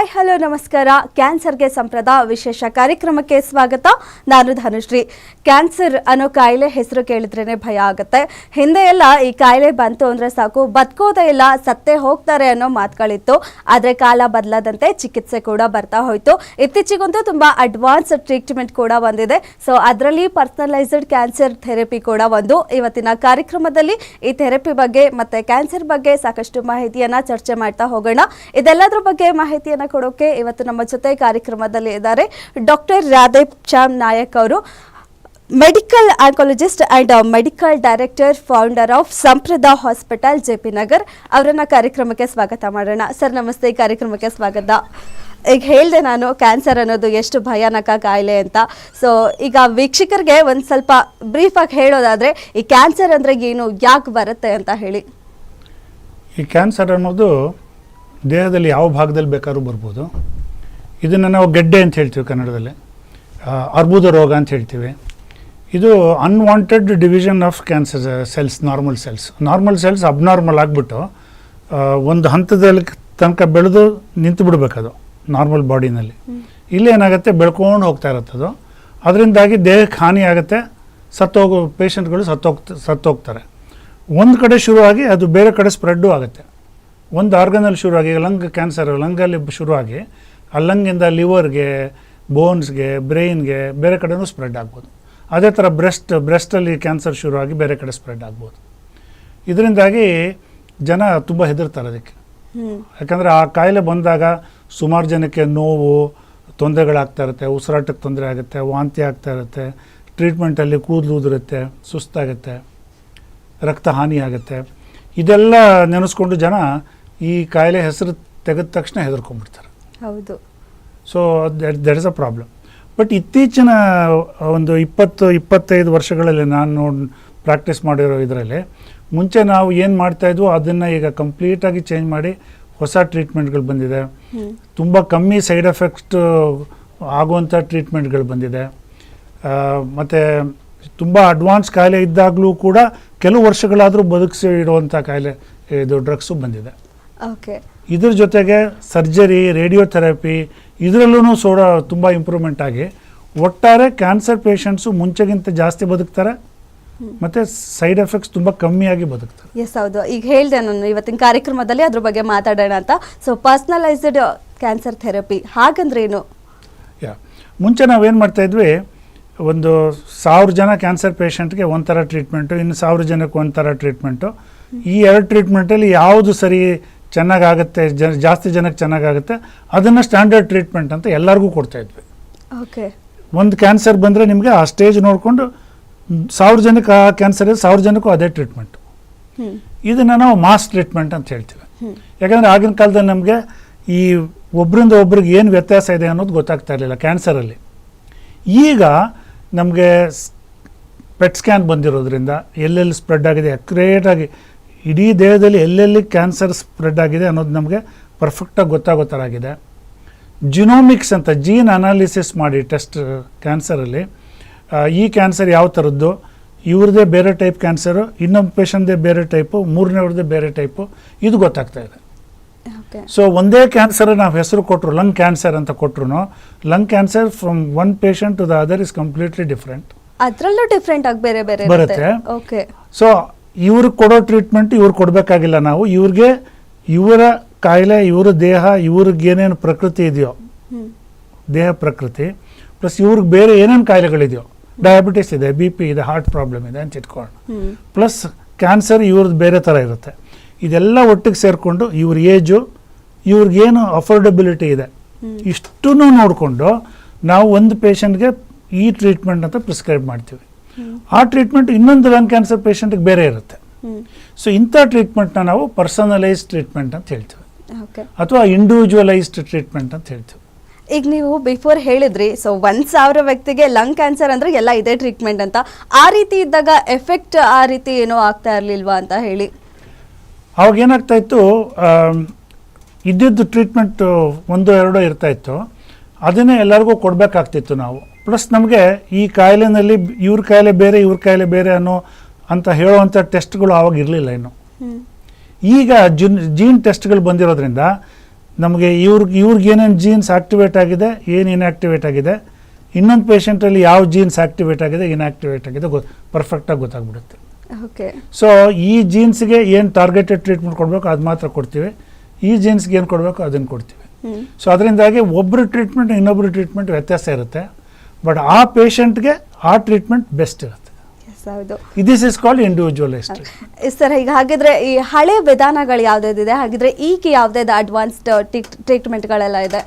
Hi hello ನಮಸ್ಕಾರ. ಕ್ಯಾನ್ಸರ್ಗೆ ಸಂಪ್ರದ ವಿಶೇಷ ಕಾರ್ಯಕ್ರಮಕ್ಕೆ ಸ್ವಾಗತ. ನಾನು ಧನುಶ್ರೀ. ಕ್ಯಾನ್ಸರ್ ಅನ್ನೋ ಕಾಯಿಲೆ ಹೆಸರು ಕೇಳಿದ್ರೇ ಭಯ ಆಗುತ್ತೆ. ಹಿಂದೆ ಎಲ್ಲ ಈ ಕಾಯಿಲೆ ಬಂತು ಅಂದ್ರೆ ಸಾಕು, ಬದುಕೋದೇ ಇಲ್ಲ, ಸತ್ತೇ ಹೋಗ್ತಾರೆ ಅನ್ನೋ ಮಾತುಗಳಿತ್ತು. ಆದರೆ ಕಾಲ ಬದಲಾದಂತೆ ಚಿಕಿತ್ಸೆ ಕೂಡ ಬರ್ತಾ ಹೋಯ್ತು. ಇತ್ತೀಚೆಗಂತೂ ತುಂಬಾ ಅಡ್ವಾನ್ಸ್ ಟ್ರೀಟ್ಮೆಂಟ್ ಕೂಡ ಬಂದಿದೆ. ಸೊ ಅದರಲ್ಲಿ ಪರ್ಸನಲೈಸ್ಡ್ ಕ್ಯಾನ್ಸರ್ ಥೆರಪಿ ಕೂಡ ಒಂದು. ಇವತ್ತಿನ ಕಾರ್ಯಕ್ರಮದಲ್ಲಿ ಈ ಥೆರಪಿ ಬಗ್ಗೆ ಮತ್ತೆ ಕ್ಯಾನ್ಸರ್ ಬಗ್ಗೆ ಸಾಕಷ್ಟು ಮಾಹಿತಿಯನ್ನ ಚರ್ಚೆ ಮಾಡ್ತಾ ಹೋಗೋಣ. ಇದೆಲ್ಲದರ ಬಗ್ಗೆ ಮಾಹಿತಿಯನ್ನ ಕೊಡೋಕೆ ಇವತ್ತು ನಮ್ಮ ಜೊತೆ ಕಾರ್ಯಕ್ರಮದಲ್ಲಿ ಇದ್ದಾರೆ ಡಾಕ್ಟರ್ ರಾಧೇಪ್ ಚಾಮ್ ನಾಯಕ್ ಅವರು medical oncologist and medical director founder of Samprada hospital J P Nagar ಅವರನ್ನು ಕಾರ್ಯಕ್ರಮಕ್ಕೆ ಸ್ವಾಗತ ಮಾಡೋಣ. ಸರ್, ನಮಸ್ತೆ. ಈ ಕಾರ್ಯಕ್ರಮಕ್ಕೆ ಸ್ವಾಗತ. ಈಗ ಹೇಳಿದೆ ನಾನು ಕ್ಯಾನ್ಸರ್ ಅನ್ನೋದು ಎಷ್ಟು ಭಯಾನಕ ಕಾಯಿಲೆ ಅಂತ. ಸೊ ಈಗ ವೀಕ್ಷಕರಿಗೆ ಒಂದು ಸ್ವಲ್ಪ ಬ್ರೀಫಾಗಿ ಹೇಳೋದಾದ್ರೆ, ಈ ಕ್ಯಾನ್ಸರ್ ಅಂದರೆ ಏನು, ಯಾಕೆ ಬರುತ್ತೆ ಅಂತ ಹೇಳಿ. ಈ ಕ್ಯಾನ್ಸರ್ ಅನ್ನೋದು ದೇಹದಲ್ಲಿ ಯಾವ ಭಾಗದಲ್ಲಿ ಬೇಕಾದ್ರೂ ಬರ್ಬೋದು. ಇದನ್ನು ನಾವು ಗೆಡ್ಡೆ ಅಂತ ಹೇಳ್ತೀವಿ ಕನ್ನಡದಲ್ಲಿ. ಅರ್ಬುದ ರೋಗ ಅಂತ ಹೇಳ್ತೀವಿ. ಇದು unwanted division of cancer cells normal cells normal cells abnormal ಆಗಿಬಿಟ್ಟು ಒಂದು ಹಂತದಲ್ಲಿ ತನಕ ಬೆಳೆದು ನಿಂತು ಬಿಡಬೇಕದು ನಾರ್ಮಲ್ ಬಾಡಿನಲ್ಲಿ ಇಲ್ಲೇನಾಗುತ್ತೆ ಬೆಳ್ಕೊಂಡು ಹೋಗ್ತಾ ಇರುತ್ತದು ಅದು. ಅದರಿಂದಾಗಿ ದೇಹಕ್ಕೆ ಹಾನಿ ಆಗುತ್ತೆ ಸತ್ತೋಗೋ ಪೇಷಂಟ್ಗಳು ಸತ್ತೋಗ್ತ ಸತ್ತೋಗ್ತಾರೆ. ಒಂದು ಕಡೆ ಶುರುವಾಗಿ ಅದು ಬೇರೆ ಕಡೆ ಸ್ಪ್ರೆಡ್ಡು ಆಗುತ್ತೆ. ಒಂದು ಆರ್ಗನಲ್ಲಿ ಶುರುವಾಗಿ ಲಂಗ್ ಕ್ಯಾನ್ಸರ್ ಲಂಗಲ್ಲಿ ಶುರುವಾಗಿ ಆ ಲಂಗಿಂದ ಲಿವರ್ಗೆ ಬೋನ್ಸ್ಗೆ ಬ್ರೈನ್ಗೆ ಬೇರೆ ಕಡೆನೂ ಸ್ಪ್ರೆಡ್ ಆಗ್ಬೋದು. ಅದೇ ಥರ ಬ್ರೆಸ್ಟ್ ಬ್ರೆಸ್ಟಲ್ಲಿ ಕ್ಯಾನ್ಸರ್ ಶುರುವಾಗಿ ಬೇರೆ ಕಡೆ ಸ್ಪ್ರೆಡ್ ಆಗ್ಬೋದು. ಇದರಿಂದಾಗಿ ಜನ ತುಂಬ ಹೆದರ್ತಾರೆ ಅದಕ್ಕೆ. ಯಾಕಂದರೆ ಆ ಕಾಯಿಲೆ ಬಂದಾಗ ಸುಮಾರು ಜನಕ್ಕೆ ನೋವು ತೊಂದರೆಗಳಾಗ್ತಾ ಇರುತ್ತೆ ಉಸಿರಾಟಕ್ಕೆ ತೊಂದರೆ ಆಗುತ್ತೆ ವಾಂತಿ ಆಗ್ತಾ ಇರುತ್ತೆ ಟ್ರೀಟ್ಮೆಂಟಲ್ಲಿ ಕೂದಲು ಉದುರುತ್ತೆ ಸುಸ್ತಾಗುತ್ತೆ ರಕ್ತ ಹಾನಿ ಆಗುತ್ತೆ. ಇದೆಲ್ಲ ನೆನೆಸ್ಕೊಂಡು ಜನ ಈ ಕಾಯಿಲೆ ಹೆಸರು ತೆಗೆದ ತಕ್ಷಣ ಹೆದರ್ಕೊಂಡ್ಬಿಡ್ತಾರೆ. ಹೌದು. So that is a problem but ಇತ್ತೀಚಿನ ಒಂದು ಇಪ್ಪತ್ತು ಇಪ್ಪತ್ತೈದು ವರ್ಷಗಳಲ್ಲಿ ನಾನು ಪ್ರಾಕ್ಟೀಸ್ ಮಾಡಿರೋ ಇದರಲ್ಲಿ ಮುಂಚೆ ನಾವು ಏನು ಮಾಡ್ತಾಯಿದ್ವೋ ಅದನ್ನು ಈಗ ಕಂಪ್ಲೀಟಾಗಿ ಚೇಂಜ್ ಮಾಡಿ ಹೊಸ ಟ್ರೀಟ್ಮೆಂಟ್ಗಳು ಬಂದಿದೆ. ತುಂಬ ಕಮ್ಮಿ ಸೈಡ್ ಎಫೆಕ್ಟ್ ಆಗುವಂಥ ಟ್ರೀಟ್ಮೆಂಟ್ಗಳು ಬಂದಿದೆ. ಮತ್ತು ತುಂಬ ಅಡ್ವಾನ್ಸ್ ಕಾಯಿಲೆ ಇದ್ದಾಗಲೂ ಕೂಡ ಕೆಲವು ವರ್ಷಗಳಾದರೂ ಬದುಕಿಸಿ ಇಡುವಂಥ ಕಾಯಿಲೆ ಇದು ಡ್ರಗ್ಸು ಬಂದಿದೆ. ಓಕೆ ಇದ್ರ ಜೊತೆಗೆ ಸರ್ಜರಿ ರೇಡಿಯೋಥೆರಪಿ ಇದರಲ್ಲೂ ಸೋಡ ತುಂಬ ಇಂಪ್ರೂವ್ಮೆಂಟ್ ಆಗಿ. ಒಟ್ಟಾರೆ ಕ್ಯಾನ್ಸರ್ ಪೇಷಂಟ್ಸು ಮುಂಚೆಗಿಂತ ಜಾಸ್ತಿ ಬದುಕ್ತಾರೆ. ಮತ್ತೆ ಸೈಡ್ ಎಫೆಕ್ಟ್ಸ್ ತುಂಬಾ ಕಮ್ಮಿಯಾಗಿ ಬದುಕ್ತಾರೆ. ಎಸ್ ಹೌದು. ಈಗ ಹೇಳಿದೆ ನಾನು ಇವತ್ತಿನ ಕಾರ್ಯಕ್ರಮದಲ್ಲಿ ಅದ್ರ ಬಗ್ಗೆ ಮಾತಾಡೋಣ ಅಂತ. ಸೊ ಪರ್ಸ್ನಲೈಸ್ಡ್ ಕ್ಯಾನ್ಸರ್ ಥೆರಪಿ ಹಾಗಂದ್ರೆ ಏನು? ಯಾ ಮುಂಚೆ ನಾವೇನು ಮಾಡ್ತಾಯಿದ್ವಿ ಒಂದು ಸಾವಿರ ಜನ ಕ್ಯಾನ್ಸರ್ ಪೇಷಂಟ್ಗೆ ಒಂಥರ ಟ್ರೀಟ್ಮೆಂಟು ಇನ್ನು ಸಾವಿರ ಜನಕ್ಕೆ ಒಂಥರ ಟ್ರೀಟ್ಮೆಂಟು ಈ ಎರಡು ಟ್ರೀಟ್ಮೆಂಟಲ್ಲಿ ಯಾವುದು ಸರಿ ಚೆನ್ನಾಗಾಗುತ್ತೆ ಜನ ಜಾಸ್ತಿ ಜನಕ್ಕೆ ಚೆನ್ನಾಗಾಗುತ್ತೆ ಅದನ್ನು ಸ್ಟ್ಯಾಂಡರ್ಡ್ ಟ್ರೀಟ್ಮೆಂಟ್ ಅಂತ ಎಲ್ಲರಿಗೂ ಕೊಡ್ತಾಯಿದ್ವಿ ಓಕೆ ಒಂದು ಕ್ಯಾನ್ಸರ್ ಬಂದರೆ ನಿಮಗೆ ಆ ಸ್ಟೇಜ್ ನೋಡಿಕೊಂಡು ಸಾವಿರ ಜನಕ್ಕೆ ಆ ಕ್ಯಾನ್ಸರ್ ಇದೆ ಸಾವಿರ ಜನಕ್ಕೂ ಅದೇ ಟ್ರೀಟ್ಮೆಂಟ್ ಇದನ್ನು ನಾವು ಮಾಸ್ ಟ್ರೀಟ್ಮೆಂಟ್ ಅಂತ ಹೇಳ್ತೀವಿ. ಯಾಕಂದರೆ ಆಗಿನ ಕಾಲದಲ್ಲಿ ನಮಗೆ ಈ ಒಬ್ಬರಿಂದ ಒಬ್ರಿಗೆ ಏನು ವ್ಯತ್ಯಾಸ ಇದೆ ಅನ್ನೋದು ಗೊತ್ತಾಗ್ತಾ ಇರಲಿಲ್ಲ ಕ್ಯಾನ್ಸರಲ್ಲಿ ಈಗ ನಮಗೆ ಪೆಟ್ ಸ್ಕ್ಯಾನ್ ಬಂದಿರೋದ್ರಿಂದ ಎಲ್ಲೆಲ್ಲಿ ಸ್ಪ್ರೆಡ್ ಆಗಿದೆ ಅಕ್ಯುರೇಟಾಗಿ ಇಡೀ ದೇಹದಲ್ಲಿ ಎಲ್ಲೆಲ್ಲಿ ಕ್ಯಾನ್ಸರ್ ಸ್ಪ್ರೆಡ್ ಆಗಿದೆ ಅನ್ನೋದು ನಮಗೆ ಪರ್ಫೆಕ್ಟಾಗಿ ಗೊತ್ತಾಗೋ ಥರ ಆಗಿದೆ ಜಿನೋಮಿಕ್ಸ್ ಅಂತ ಜೀನ್ ಅನಾಲಿಸಿಸ್ ಮಾಡಿ ಟೆಸ್ಟ್ ಕ್ಯಾನ್ಸರಲ್ಲಿ ಈ ಕ್ಯಾನ್ಸರ್ ಯಾವ ಥರದ್ದು ಇವ್ರದ್ದೇ ಬೇರೆ ಟೈಪ್ ಕ್ಯಾನ್ಸರು ಇನ್ನೊಂದು ಪೇಷಂಟ್ದೇ ಬೇರೆ ಟೈಪು ಮೂರನೇವ್ರದ್ದೇ ಬೇರೆ ಟೈಪು ಇದು ಗೊತ್ತಾಗ್ತಾ ಇದೆ. ಸೊ ಒಂದೇ ಕ್ಯಾನ್ಸರ್ ನಾವು ಹೆಸರು ಕೊಟ್ಟರು ಲಂಗ್ ಕ್ಯಾನ್ಸರ್ ಅಂತ ಕೊಟ್ಟರು lung cancer from one patient to the other is completely different ಅದರಲ್ಲೂ ಡಿಫ್ರೆಂಟ್ ಆಗಿ ಬೇರೆ ಬೇರೆ ಬರುತ್ತೆ. ಓಕೆ ಸೊ ಇವ್ರಿಗೆ ಕೊಡೋ ಟ್ರೀಟ್ಮೆಂಟ್ ಇವ್ರು ಕೊಡಬೇಕಾಗಿಲ್ಲ ನಾವು. ಇವ್ರಿಗೆ ಇವರ ಕಾಯಿಲೆ ಇವರ ದೇಹ ಇವ್ರಿಗೆ ಏನೇನು ಪ್ರಕೃತಿ ಇದೆಯೋ ದೇಹ ಪ್ರಕೃತಿ ಪ್ಲಸ್ ಇವ್ರಿಗೆ ಬೇರೆ ಏನೇನು ಕಾಯಿಲೆಗಳಿದೆಯೋ ಡಯಾಬಿಟಿಸ್ ಇದೆ ಬಿ ಪಿ ಇದೆ ಹಾರ್ಟ್ ಪ್ರಾಬ್ಲಮ್ ಇದೆ ಅಂತ ಇಟ್ಕೊಳ್ಳೋಣ. ಪ್ಲಸ್ ಕ್ಯಾನ್ಸರ್ ಇವ್ರದ್ದು ಬೇರೆ ಥರ ಇರುತ್ತೆ. ಇದೆಲ್ಲ ಒಟ್ಟಿಗೆ ಸೇರಿಕೊಂಡು ಇವ್ರ ಏಜು ಇವ್ರಿಗೇನು ಅಫೋರ್ಡಬಿಲಿಟಿ ಇದೆ. ಇಷ್ಟನ್ನು ನೋಡಿಕೊಂಡು ನಾವು ಒಂದು ಪೇಷಂಟ್ಗೆ ಈ ಟ್ರೀಟ್ಮೆಂಟ್ ಅಂತ ಪ್ರಿಸ್ಕ್ರೈಬ್ ಮಾಡ್ತೀವಿ. ಆ ಟ್ರೀಟ್ಮೆಂಟ್ ಇನ್ನೊಂದು ಲಂಗ್ ಕ್ಯಾನ್ಸರ್ ಪೇಷಂಟ್ಗೆ ಬೇರೆ ಇರುತ್ತೆ. ಸೊ ಇಂಥ ಟ್ರೀಟ್ಮೆಂಟ್ನ ನಾವು ಪರ್ಸನಲೈಸ್ಡ್ ಟ್ರೀಟ್ಮೆಂಟ್ ಅಂತ ಹೇಳ್ತೀವಿ. ಅಥವಾ ಇಂಡಿವಿಜುವಲೈಸ್ಡ್ ಟ್ರೀಟ್ಮೆಂಟ್ ಅಂತ ಹೇಳ್ತೀವಿ. ಈಗ ನೀವು ಬಿಫೋರ್ ಹೇಳಿದ್ರಿ ಸೊ ಒಂದ್ ಸಾವಿರ ವ್ಯಕ್ತಿಗೆ ಲಂಗ್ ಕ್ಯಾನ್ಸರ್ ಅಂದ್ರೆ ಎಲ್ಲ ಇದೇ ಟ್ರೀಟ್ಮೆಂಟ್ ಅಂತ. ಆ ರೀತಿ ಇದ್ದಾಗ ಎಫೆಕ್ಟ್ ಆ ರೀತಿ ಏನೋ ಆಗ್ತಾ ಇರ್ಲಿಲ್ವಾ ಅಂತ ಹೇಳಿ. ಅವಾಗ ಏನಾಗ್ತಾ ಇತ್ತು ಇದ್ದಿದ್ದು ಟ್ರೀಟ್ಮೆಂಟ್ ಒಂದು ಎರಡೋ ಇರ್ತಾ ಇತ್ತು. ಅದನ್ನೇ ಎಲ್ಲರಿಗೂ ಕೊಡಬೇಕಾಗ್ತಿತ್ತು ನಾವು. ಪ್ಲಸ್ ನಮಗೆ ಈ ಕಾಯಿಲೆನಲ್ಲಿ ಇವ್ರ ಕಾಯಿಲೆ ಬೇರೆ ಇವ್ರ ಕಾಯಿಲೆ ಬೇರೆ ಅನ್ನೋ ಅಂತ ಹೇಳುವಂಥ ಟೆಸ್ಟ್ಗಳು ಆವಾಗ ಇರಲಿಲ್ಲ ಇನ್ನು. ಈಗ ಜೀನ್ ಜೀನ್ ಟೆಸ್ಟ್ಗಳು ಬಂದಿರೋದ್ರಿಂದ ನಮಗೆ ಇವ್ರಿಗೆ ಇವ್ರಿಗೆ ಏನೇನು ಜೀನ್ಸ್ ಆಕ್ಟಿವೇಟ್ ಆಗಿದೆ ಏನು ಇನ್ಆಕ್ಟಿವೇಟ್ ಆಗಿದೆ ಇನ್ನೊಂದು ಪೇಷಂಟಲ್ಲಿ ಯಾವ ಜೀನ್ಸ್ ಆಕ್ಟಿವೇಟ್ ಆಗಿದೆ ಇನ್ಆಕ್ಟಿವೇಟ್ ಆಗಿದೆ ಗೊ ಪರ್ಫೆಕ್ಟಾಗಿ ಗೊತ್ತಾಗ್ಬಿಡುತ್ತೆ. ಓಕೆ. ಸೊ ಈ ಜೀನ್ಸ್ಗೆ ಏನು ಟಾರ್ಗೆಟೆಡ್ ಟ್ರೀಟ್ಮೆಂಟ್ ಕೊಡಬೇಕು ಅದು ಮಾತ್ರ ಕೊಡ್ತೀವಿ. ಈ ಜೀನ್ಸ್ಗೆ ಏನು ಕೊಡಬೇಕು ಅದನ್ನು ಕೊಡ್ತೀವಿ. ಸೊ ಅದರಿಂದಾಗಿ ಒಬ್ಬರು ಟ್ರೀಟ್ಮೆಂಟ್ ಇನ್ನೊಬ್ಬರು ಟ್ರೀಟ್ಮೆಂಟ್ ವ್ಯತ್ಯಾಸ ಇರುತ್ತೆ. ಬಟ್ ಆ ಪೇಷಂಟ್ಗೆ ಆ ಟ್ರೀಟ್ಮೆಂಟ್ ಬೆಸ್ಟ್ ಇರುತ್ತೆ. ಹೌದು. This is called individualized yes sir ಈಗ ಹಾಗಿದ್ರೆ ಈ ಹಳೆ ವಿಧಾನಗಳು ಇದೆ ಹಾಗಿದ್ರೆ ಈಗ ಯಾವ್ದಾದ್ರು ಅಡ್ವಾನ್ಸ್ಡ್ ಟ್ರೀಟ್ಮೆಂಟ್ಗಳೆಲ್ಲ ಇದೆ?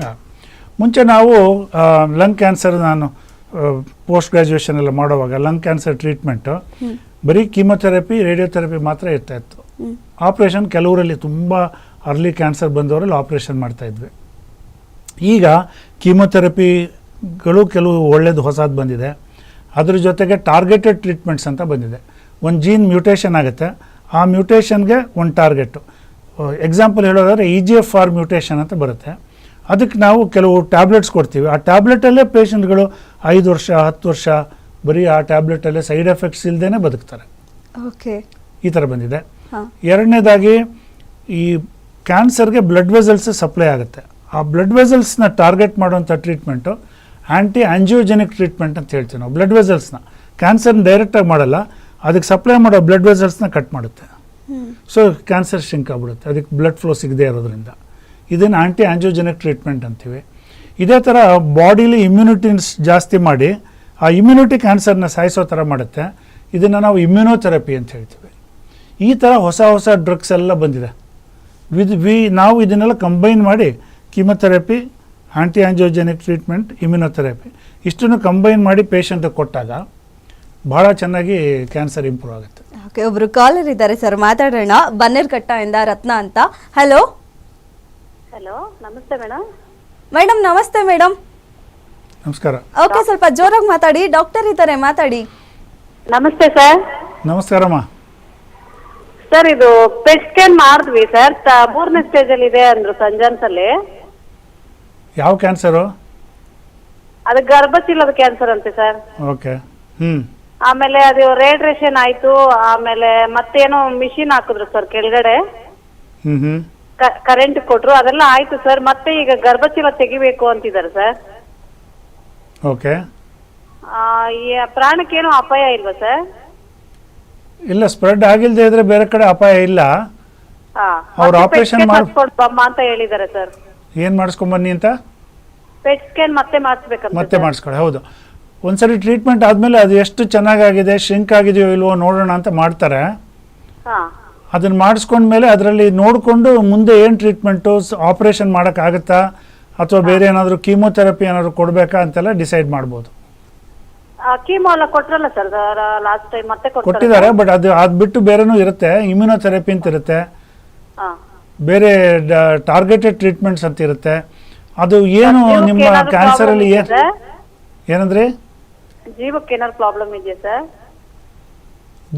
ಮುಂಚೆ ನಾವು ಲಂಗ್ ಕ್ಯಾನ್ಸರ್ ನಾನು ಪೋಸ್ಟ್ ಗ್ರ್ಯಾಜುಯೇಷನ್ ಎಲ್ಲ ಮಾಡುವಾಗ ಲಂಗ್ ಕ್ಯಾನ್ಸರ್ ಟ್ರೀಟ್ಮೆಂಟು. ಬರೀ ಕೀಮೊಥೆರಪಿ ರೇಡಿಯೋಥೆರಪಿ ಮಾತ್ರ ಇರ್ತಾ ಇತ್ತು. ಆಪರೇಷನ್ ಕೆಲವರಲ್ಲಿ ತುಂಬ ಅರ್ಲಿ ಕ್ಯಾನ್ಸರ್ ಬಂದವರಲ್ಲಿ ಆಪ್ರೇಷನ್ ಮಾಡ್ತಾ ಇದ್ವಿ. ಈಗ ಕೀಮೊಥೆರಪಿಗಳು ಕೆಲವು ಒಳ್ಳೆಯದು ಹೊಸದು ಬಂದಿದೆ. ಅದ್ರ ಜೊತೆಗೆ ಟಾರ್ಗೆಟೆಡ್ ಟ್ರೀಟ್ಮೆಂಟ್ಸ್ ಅಂತ ಬಂದಿದೆ. ಒಂದು ಜೀನ್ ಮ್ಯೂಟೇಷನ್ ಆಗುತ್ತೆ. ಆ ಮ್ಯೂಟೇಷನ್ಗೆ ಒಂದು ಟಾರ್ಗೆಟು ಎಕ್ಸಾಂಪಲ್ ಹೇಳೋದಾದ್ರೆ E G F R mutation ಅಂತ ಬರುತ್ತೆ. ಅದಕ್ಕೆ ನಾವು ಕೆಲವು ಟ್ಯಾಬ್ಲೆಟ್ಸ್ ಕೊಡ್ತೀವಿ. ಆ ಟ್ಯಾಬ್ಲೆಟಲ್ಲೇ ಪೇಷಂಟ್ಗಳು ಐದು ವರ್ಷ ಹತ್ತು ವರ್ಷ ಬರೀ ಆ ಟ್ಯಾಬ್ಲೆಟಲ್ಲೇ ಸೈಡ್ ಎಫೆಕ್ಟ್ಸ್ ಇಲ್ಲದೇ ಬದುಕ್ತಾರೆ. ಓಕೆ ಈ ಥರ ಬಂದಿದೆ. ಎರಡನೇದಾಗಿ ಈ ಕ್ಯಾನ್ಸರ್ಗೆ ಬ್ಲಡ್ ವೆಸಲ್ಸ್ ಸಪ್ಲೈ ಆಗುತ್ತೆ. ಆ ಬ್ಲಡ್ ವೆಸಲ್ಸ್ನ ಟಾರ್ಗೆಟ್ ಮಾಡುವಂಥ ಟ್ರೀಟ್ಮೆಂಟು ಆ್ಯಂಟಿ ಆಂಜಿಯೋಜೆನಿಕ್ ಟ್ರೀಟ್ಮೆಂಟ್ ಅಂತ ಹೇಳ್ತೀವಿ ನಾವು ಬ್ಲಡ್ ವೆಸಲ್ಸ್ನ ಕ್ಯಾನ್ಸರ್ನ ಡೈರೆಕ್ಟಾಗಿ ಮಾಡಲ್ಲ, ಅದಕ್ಕೆ ಸಪ್ಲೈ ಮಾಡೋ ಬ್ಲಡ್ ವೆಸಲ್ಸ್ನ ಕಟ್ ಮಾಡುತ್ತೆ. ಸೊ ಕ್ಯಾನ್ಸರ್ ಶಿಂಕ್ ಆಗ್ಬಿಡುತ್ತೆ, ಅದಕ್ಕೆ ಬ್ಲಡ್ ಫ್ಲೋ ಸಿಗದೇ ಇರೋದ್ರಿಂದ. ಇದನ್ನು ಆ್ಯಂಟಿ ಆಂಜಿಯೋಜೆನಿಕ್ ಟ್ರೀಟ್ಮೆಂಟ್ ಅಂತೀವಿ. ಇದೇ ಥರ ಬಾಡಿಲಿ ಇಮ್ಯುನಿಟಿನ್ಸ್ ಜಾಸ್ತಿ ಮಾಡಿ, ಆ ಇಮ್ಯುನಿಟಿ ಕ್ಯಾನ್ಸರ್ನ ಸಾಯಿಸೋ ಥರ ಮಾಡುತ್ತೆ. ಇದನ್ನು ನಾವು ಇಮ್ಯುನೋಥೆರಪಿ ಅಂತ ಹೇಳ್ತೀವಿ. ಈ ಥರ ಹೊಸ ಹೊಸ ಡ್ರಗ್ಸ್ ಎಲ್ಲ ಬಂದಿದೆ. ವಿದ್ ವಿ ನಾವು ಇದನ್ನೆಲ್ಲ ಕಂಬೈನ್ ಮಾಡಿ chemotherapy anti angiogenic treatment immunotherapy. ಇಷ್ಟನ್ನು ಕಂಬೈನ್ ಮಾಡಿ ಪೇಷಂಟ್ ಕೊಟ್ಟಾಗ ಭಾಳ ಚೆನ್ನಾಗಿ ಕ್ಯಾನ್ಸರ್ ಇಂಪ್ರೂವ್ ಆಗುತ್ತೆ. ಓಕೆ ಒಬ್ರು ಕಾಲರ್ ಇದ್ದಾರೆ ಸರ್ ಮಾತಾಡೋಣ. ಬನ್ನೇರ್ಘಟ್ಟದಿಂದ ರತ್ನ ಅಂತ. ಹಲೋ ಹಲೋ ನಮಸ್ತೆ ಮೇಡಮ್ ಮೇಡಮ್ ನಮಸ್ತೆ ಮೇಡಮ್ ನಮಸ್ಕಾರ. ಓಕೆ ಸ್ವಲ್ಪ ಜೋರಾಗಿ ಮಾತಾಡಿ. ಡಾಕ್ಟರ್ ಇದ್ದಾರೆ ಮಾತಾಡಿ. ನಮಸ್ತೆ ಸರ್. ನಮಸ್ಕಾರಮ್ಮ ಸರ್ ಇದು ಪೆಟ್ ಸ್ಕ್ಯಾನ್ ಮಾಡಿದ್ವಿ ಸರ್. ಮೂರನೇ ಸ್ಟೇಜ್ ಅಲ್ಲಿ ಇದೆ ಅಂದ್ರು ಸಂಜಾನ್ಸ್ ಅಲ್ಲಿ ಯಾವ ಕ್ಯಾನ್ಸರ್ ಅದು ಗರ್ಭಚೀಲದ ಕ್ಯಾನ್ಸರ್ ಅಂತೆ ಸರ್. ಓಕೆ. ಹ್ಞೂ ಆಮೇಲೆ ಅದು ರೇಡಿಯೇಷನ್ ಆಯ್ತು ಆಮೇಲೆ ಮತ್ತೇನೋ ಮಿಷಿನ್ ಹಾಕಿದ್ರು ಸರ್ ಕೆಳಗಡೆ. ಹ್ಞೂ ಹ್ಞೂ ಕರೆಂಟ್ ಕೊಟ್ರು ಅದೆಲ್ಲ ಆಯ್ತು ಸರ್ ಮತ್ತೆ ಈಗ ಗರ್ಭಚೀಲ ತೆಗಿಬೇಕು ಅಂತಿದ್ದಾರೆ ಸರ್. ಓಕೆ. ಪ್ರಾಣಕ್ಕೇನು ಅಪಾಯ ಇಲ್ವಾ ಸರ್? ಇಲ್ಲ ಸ್ಪ್ರೆಡ್ ಆಗಿಲ್ಲದೆ ಇದ್ರೆ ಬೇರೆ ಕಡೆ ಅಪಾಯ ಇಲ್ಲ. ಆ ಅವ್ರು ಆಪರೇಷನ್ ಮಾಡ್- ಅಂತ ಹೇಳಿದ್ದಾರೆ ಸರ್. ಏನು ಮಾಡಿಸ್ಕೊಂಬನ್ನಿ ಅಂತ? ಪೆಟ್ ಸ್ಕ್ಯಾನ್ ಮತ್ತೆ ಮಾಡಿಸ್ಬೇಕಂತ ಮತ್ತೆ ಮಾಡಿಸ್ಕೊಳ್ಳಿ ಹೌದು. ಒಂದ್ಸರಿ ಟ್ರೀಟ್ಮೆಂಟ್ ಆದಮೇಲೆ ಅದು ಎಷ್ಟು ಚೆನ್ನಾಗಾಗಿದೆ ಶಿಂಕ್ ಆಗಿದೆಯೋ ಇಲ್ವೋ ನೋಡೋಣ ಅಂತ ಮಾಡ್ತಾರೆ. ಅದನ್ನ ಅದನ್ನು ಮಾಡಿಸ್ಕೊಂಡ್ಮೇಲೆ ಅದರಲ್ಲಿ ನೋಡಿಕೊಂಡು ಮುಂದೆ ಏನು ಟ್ರೀಟ್ಮೆಂಟು ಆಪ್ರೇಷನ್ ಆಗುತ್ತಾ ಅಥವಾ ಬೇರೆ ಏನಾದರೂ ಕೀಮೋಥೆರಪಿ ಏನಾದರೂ ಕೊಡಬೇಕಾ ಅಂತೆಲ್ಲ ಡಿಸೈಡ್ ಮಾಡ್ಬೋದು. ಕೀಮೋ ಎಲ್ಲ ಕೊಟ್ರಲ್ಲ ಸರ್ ಲಾಸ್ಟ್ ಟೈಮ್ ಮತ್ತೆ ಕೊಡ್ತಾರೆ. ಕೊಟ್ಟಿದ್ದಾರೆ ಬಟ್ ಅದು ಅದು ಬಿಟ್ಟು ಬೇರೆನೂ ಇರುತ್ತೆ ಇಮ್ಯುನೋಥೆರಪಿ ಅಂತ ಇರುತ್ತೆ. ಹಾ. ಬೇರೆ ಟಾರ್ಗೆಟೆಡ್ ಟ್ರೀಟ್ಮೆಂಟ್ಸ್ ಅಂತ ಇರುತ್ತೆ. ಅದು ಏನು ನಿಮ್ಮ ಕ್ಯಾನ್ಸರ್ ಅಲ್ಲಿ ಏನಂದ್ರೆ? ಜೀವಕ್ಕೆ ಏನಾದ್ರು ಪ್ರಾಬ್ಲಮ್ ಇದೆಯಾ ಸರ್?